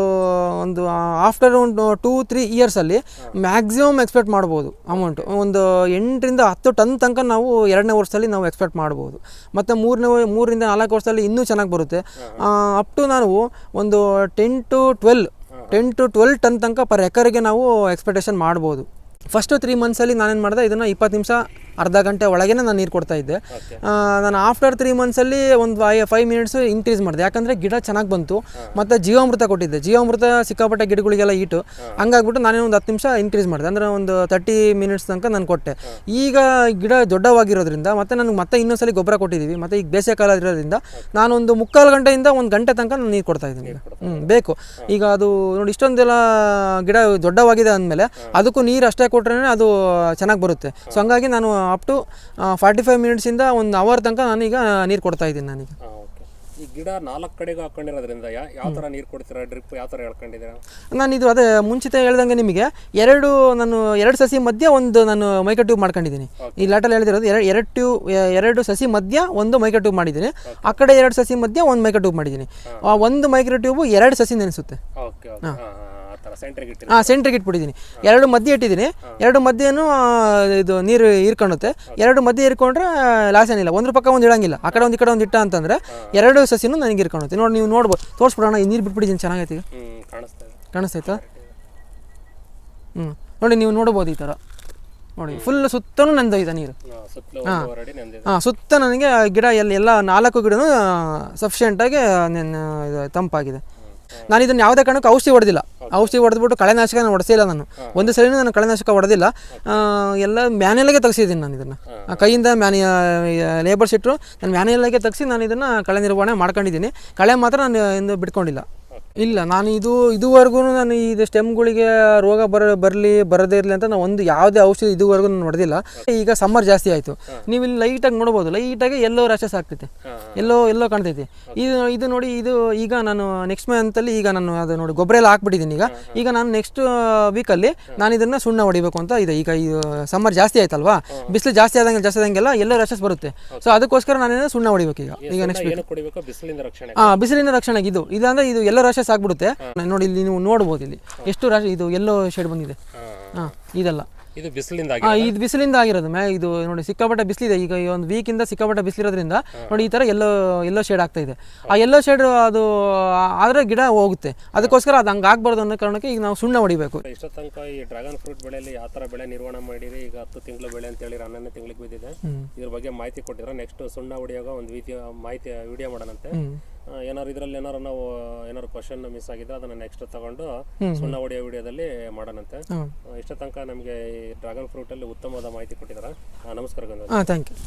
ಒಂದು ಆಫ್ಟರ್ ಒಂದು ಟೂ ತ್ರೀ ಇಯರ್ಸಲ್ಲಿ ಮ್ಯಾಕ್ಸಿಮಮ್ ಎಕ್ಸ್ಪೆಕ್ಟ್ ಮಾಡ್ಬೋದು ಅಮೌಂಟು ಒಂದು ಎಂಟರಿಂದ ಹತ್ತು ಟನ್ ತನಕ ನಾವು ಎರಡನೇ ವರ್ಷದಲ್ಲಿ ನಾವು ಎಕ್ಸ್ಪೆಕ್ಟ್ ಮಾಡ್ಬೋದು. ಮತ್ತು ಮೂರನೇ ಮೂರರಿಂದ ನಾಲ್ಕು ವರ್ಷದಲ್ಲಿ ಇನ್ನೂ ಚೆನ್ನಾಗಿ ಬರುತ್ತೆ. ಅಪ್ ಟು ನಾವು ಒಂದು ten to twelve ten to twelve ton ತನಕ ಪರ್ ಎಕರ್ಗೆ ನಾವು ಎಕ್ಸ್ಪೆಕ್ಟೇಷನ್ ಮಾಡ್ಬೋದು. ಫಸ್ಟು ತ್ರೀ ಮಂತ್ಸಲ್ಲಿ ನಾನೇನು ಮಾಡಿದೆ ಇದನ್ನು ಇಪ್ಪತ್ತು ನಿಮಿಷ ಅರ್ಧ ಗಂಟೆ ಒಳಗೇ ನಾನು ನೀರು ಕೊಡ್ತಾ ಇದ್ದೆ. ನಾನು ಆಫ್ಟರ್ ತ್ರೀ ಮಂತ್ಸಲ್ಲಿ ಒಂದು ಐ ಫೈವ್ ಮಿನಿಟ್ಸು ಇನ್ಕ್ರೀಸ್ ಮಾಡಿದೆ. ಯಾಕಂದರೆ ಗಿಡ ಚೆನ್ನಾಗಿ ಬಂತು. ಮತ್ತು ಜೀವಾಮೃತ ಕೊಟ್ಟಿದ್ದೆ. ಜೀವಾಮೃತ ಸಿಕ್ಕಾಪಟ್ಟೆ ಗಿಡಗಳಿಗೆಲ್ಲ ಇಟ್ಟು ಹಂಗಾಗ್ಬಿಟ್ಟು ನಾನೇ ಒಂದು ಹತ್ತು ನಿಮಿಷ ಇನ್ಕ್ರೀಸ್ ಮಾಡಿದೆ. ಅಂದರೆ ಒಂದು ತರ್ಟಿ ಮಿನಿಟ್ಸ್ ತನಕ ನಾನು ಕೊಟ್ಟೆ. ಈಗ ಗಿಡ ದೊಡ್ಡವಾಗಿರೋದ್ರಿಂದ ಮತ್ತು ನನಗೆ ಮತ್ತೆ ಇನ್ನೊಂದ್ಸಲಿ ಗೊಬ್ಬರ ಕೊಟ್ಟಿದ್ದೀವಿ. ಮತ್ತು ಈಗ ಬೇಸಿಗೆ ಕಾಲ ಇರೋದ್ರಿಂದ ನಾನೊಂದು ಮುಕ್ಕಾಲು ಗಂಟೆಯಿಂದ ಒಂದು ಗಂಟೆ ತನಕ ನಾನು ನೀರು ಕೊಡ್ತಾ ಇದ್ದೀನಿ. ಹ್ಞೂ ಬೇಕು. ಈಗ ಅದು ನೋಡಿ ಇಷ್ಟೊಂದೆಲ್ಲ ಗಿಡ ದೊಡ್ಡವಾಗಿದೆ ಅಂದಮೇಲೆ ಅದಕ್ಕೂ ನೀರು ಅಷ್ಟೇ ಕೊಟ್ರೇ ಅದು ಚೆನ್ನಾಗಿ ಬರುತ್ತೆ. ಸೊ ಹಂಗಾಗಿ ನಾನು ಅಪ್ ಟು ಫಾರ್ಟಿ ಫೈವ್ ಮಿನಿಟ್ಸಿಂದ ಒಂದು ಅವರ್ ತನಕ ನಾನೀಗ ನೀರು ಕೊಡ್ತಾ ಇದ್ದೀನಿ ನಾನೀಗ. ಈ ಗಿಡ ನಾಲ್ಕು ಕಡೆಗೆ ಹಾಕೊಂಡಿರೋದ್ರಿಂದ ಯಾವ ಥರ ನೀರು ಕೊಡ್ತೀರಾ? ಡ್ರಿಪ್ ಯಾವ ಥರ ಹೇಳ್ಕೊಂಡಿದ್ದೀರಾ ನಾನು ಇದು ಅದೇ ಮುಂಚಿತ ಹೇಳ್ದಂಗೆ ನಿಮಗೆ ಎರಡು ನಾನು ಎರಡು ಸಸಿ ಮಧ್ಯ ಒಂದು ನಾನು ಮೈಕ ಟ್ಯೂಬ್ ಮಾಡ್ಕೊಂಡಿದ್ದೀನಿ. ಈ ಲಾಟಲ್ಲಿ ಹೇಳ್ದಿರೋದು ಎರಡು ಎರಡು ಟ್ಯೂಬ್ ಎರಡು ಸಸಿ ಮಧ್ಯ ಒಂದು ಮೈಕ ಟ್ಯೂಬ್ ಮಾಡಿದ್ದೀನಿ. ಆ ಕಡೆ ಎರಡು ಸಸಿ ಮಧ್ಯ ಒಂದು ಮೈಕ ಟ್ಯೂಬ್ ಮಾಡಿದ್ದೀನಿ. ಆ ಒಂದು ಮೈಕ್ರೋ ಟ್ಯೂಬ್ ಎರಡು ಸಸಿ ನೆನೆಸುತ್ತೆ ಓಕೆ ಹಾಂ. ಹಾಂ ಸೆಂಟ್ರಿಗೆ ಇಟ್ಬಿಟ್ಟಿದ್ದೀನಿ. ಎರಡು ಮಧ್ಯೆ ಇಟ್ಟಿದ್ದೀನಿ. ಎರಡು ಮಧ್ಯೆನೂ ಇದು ನೀರು ಹೀರ್ಕೊಳ್ಳುತ್ತೆ. ಎರಡು ಮಧ್ಯೆ ಇರ್ಕೊಂಡ್ರೆ ಲಾಸ್ ಏನಿಲ್ಲ. ಒಂದ್ರ ಪಕ್ಕ ಒಂದು ಇಡಂಗಿಲ್ಲ. ಆ ಕಡೆ ಒಂದು ಈ ಕಡೆ ಒಂದು ಇಟ್ಟ ಅಂತಂದರೆ ಎರಡು ಸಸಿನೂ ನನಗೆ ಇರ್ಕೊಳುತ್ತೆ ನೋಡಿ ನೀವು ನೋಡ್ಬೋದು. ತೋರಿಸ್ಬಿಡೋಣ. ಈ ನೀರು ಬಿಟ್ಬಿಟ್ಟಿದ್ದೀನಿ. ಚೆನ್ನಾಗೈತಿ ಈಗ. ಹ್ಞೂ ಕಾಣಿಸ್ತಾ ಇದೆ. ಕಾಣಿಸ್ತೈತಾ ಹ್ಞೂ ನೋಡಿ ನೀವು ನೋಡ್ಬೋದು ಈ ಥರ ನೋಡಿ ಫುಲ್ ಸುತ್ತಲೂ ಇದೆ ನೀರು. ಹಾಂ ಹಾಂ. ಸುತ್ತ ನನಗೆ ಗಿಡ ಎಲ್ಲ ಎಲ್ಲ ನಾಲ್ಕು ಗಿಡನೂ ಸಫಿಷಿಯೆಂಟಾಗಿ ತಂಪಾಗಿದೆ. ನಾನು ಇದನ್ನು ಯಾವುದೇ ಕಾರಣಕ್ಕೂ ಔಷಧಿ ಹೊಡೆದಿಲ್ಲ. ಔಷಧಿ ಹೊಡೆದ್ಬಿಟ್ಟು ಕಳೆನಾಶಕ ನಾನು ಹೊಡೆಸಿಲ್ಲ ನಾನು. ಒಂದು ಸಲ ನಾನು ಕಳೆನಾಶಕ ಹೊಡೆದಿಲ್ಲ. ಎಲ್ಲ ಮ್ಯಾನ್ಯಲ್ಗೆ ತೆಗ್ಸಿದ್ದೀನಿ ನಾನು ಇದನ್ನು. ಕೈಯಿಂದ ಮ್ಯಾನಿ ಲೇಬರ್ಸ್ ಇಟ್ಟರು ನಾನು ಮ್ಯಾನ್ಯಲ್ಗೆ ತಗ್ಸಿ ನಾನು ಇದನ್ನು ಕಳೆ ನಿರ್ವಹಣೆ ಮಾಡ್ಕೊಂಡಿದ್ದೀನಿ. ಕಳೆ ಮಾತ್ರ ನಾನು ಇಂದು ಬಿಟ್ಕೊಂಡಿಲ್ಲ. ಇಲ್ಲ ನಾನು ಇದು ಇದುವರೆಗೂ ನಾನು ಇದು ಸ್ಟೆಮ್ಗಳಿಗೆ ರೋಗ ಬರ ಬರಲಿ ಬರದೇ ಇರಲಿ ಅಂತ ನಾನು ಒಂದು ಯಾವುದೇ ಔಷಧಿ ಇದುವರೆಗೂ ನಾನು ಹೊಡೆದಿಲ್ಲ. ಈಗ ಸಮ್ಮರ್ ಜಾಸ್ತಿ ಆಯಿತು. ನೀವು ಇಲ್ಲಿ ಲೈಟಾಗಿ ನೋಡ್ಬೋದು. ಲೈಟಾಗಿ ಎಲ್ಲೋ ರ್ಯಾಷಸ್ ಆಗ್ತೈತೆ. ಎಲ್ಲೋ ಎಲ್ಲೋ ಕಾಣ್ತೈತೆ. ಇದು ಇದು ನೋಡಿ ಇದು ಈಗ ನಾನು ನೆಕ್ಸ್ಟ್ ಮಂತಲ್ಲಿ ಈಗ ನಾನು ಅದು ನೋಡಿ ಗೊಬ್ಬರ ಎಲ್ಲ ಹಾಕ್ಬಿಟ್ಟಿದ್ದೀನಿ ಈಗ. ಈಗ ನಾನು ನೆಕ್ಸ್ಟ್ ವೀಕಲ್ಲಿ ನಾನು ಇದನ್ನು ಸುಣ್ಣ ಹೊಡಿಬೇಕು ಅಂತ ಇದೆ. ಈಗ ಇದು ಸಮ್ಮರ್ ಜಾಸ್ತಿ ಆಯ್ತಲ್ವಾ? ಬಿಸಿಲು ಜಾಸ್ತಿ ಆದಂಗೆ ಜಾಸ್ತಿ ಆದಂಗೆಲ್ಲ ಎಲ್ಲೋ ರ್ಯಾಷಸ್ ಬರುತ್ತೆ. ಸೊ ಅದಕ್ಕೋಸ್ಕರ ನಾನೇನು ಸುಣ್ಣ ಹೊಡಿಬೇಕು ಈಗ. ಈಗ ನೆಕ್ಸ್ಟ್ ವೀಕ್ ಹಾಂ ಬಿಸಿಲಿನ ರಕ್ಷಣೆಗೆ ಇದು. ಇದಂದ್ರೆ ಇದು ಎಲ್ಲ ರಾಶಸ್ ಆಗ್ಬಿಡುತ್ತೆ. ನೋಡಿ ಇಲ್ಲಿ ನೀವು ನೋಡ್ಬೋದು ಇಲ್ಲಿ. ಎಷ್ಟು ರಾಶಿ ಇದು ಎಲ್ಲೋ ಶೇಡ್ ಬಂದಿದೆ. ಹಾಂ. ಇದೆಲ್ಲ. ಇದು ಬಿಸಿಲಿಂದ ಇದು ಬಿಸಿಲಿಂದ ಆಗಿರೋದು. ಮ್ಯಾ ಇದು ನೋಡಿ ಸಿಕ್ಕಾಪಟ್ಟೆ ಬಿಸಿಲಿದೆ. ಈಗ ಈ ಒಂದು ವೀಕಿಂದ ಸಿಕ್ಕಾಪಟ್ಟೆ ಬಿಸಿಲಿರೋದ್ರಿಂದ ನೋಡಿ ಈ ಥರ ಎಲ್ಲೋ ಎಲ್ಲೋ ಶೇಡ್ ಆಗ್ತಾ ಇದೆ. ಆ ಎಲ್ಲೋ ಶೇಡ್ ಅದು ಆದರೆ ಗಿಡ ಹೋಗುತ್ತೆ. ಅದಕ್ಕೋಸ್ಕರ ಅದು ಹಂಗೆ ಆಗ್ಬಾರ್ದು ಅನ್ನೋ ಕಾರಣಕ್ಕೆ ಈಗ ನಾವು ಸುಣ್ಣ ಹೊಡಿಬೇಕು. ಇಷ್ಟ ತನಕ ಈ ಡ್ರ್ಯಾಗನ್ ಫ್ರೂಟ್ ಬೆಳೆಯಲ್ಲಿ ಯಾವ ಥರ ಬೆಳೆ ನಿರ್ವಹಣೆ ಮಾಡಿರಿ? ಈಗ ಹತ್ತು ತಿಂಗಳು ಬೆಳೆ ಅಂತ ಹೇಳಿ ಹನ್ನೊಂದನೇ ತಿಂಗಳಿಗೆ ಬಿದ್ದಿದೆ. ಇದ್ರ ಬಗ್ಗೆ ಮಾಹಿತಿ ಕೊಟ್ಟಿದ್ರೆ ನೆಕ್ಸ್ಟ್ ಸುಣ್ಣ ಹೊಡಿಯೋಗ ಒಂದು ವಿಡಿಯೋ ಮಾಹಿತಿ ವಿಡಿಯೋ ಮಾಡೋಣಂತೆ. ಏನಾರು ಇದ್ರಲ್ಲಿ ಏನಾರು ನಾವು ಏನಾರು ಕ್ವಶನ್ ಮಿಸ್ ಆಗಿದ್ರೆ ಅದನ್ನ ನೆಕ್ಸ್ಟ್ ತಗೊಂಡು ಸುಣ್ಣ ಹೊಡಿಯೋ ವಿಡಿಯೋದಲ್ಲಿ ಮಾಡೋಣಂತೆ. ಇಷ್ಟ ತನಕ ನಮಗೆ ಈ ಫ್ರೂಟ್ ಅಲ್ಲಿ ಉತ್ತಮವಾದ ಮಾಹಿತಿ ಕೊಟ್ಟಿದ್ದಾರೆ. ನಮಸ್ಕಾರ ಗಂಧ ಥ್ಯಾಂಕ್ ಯು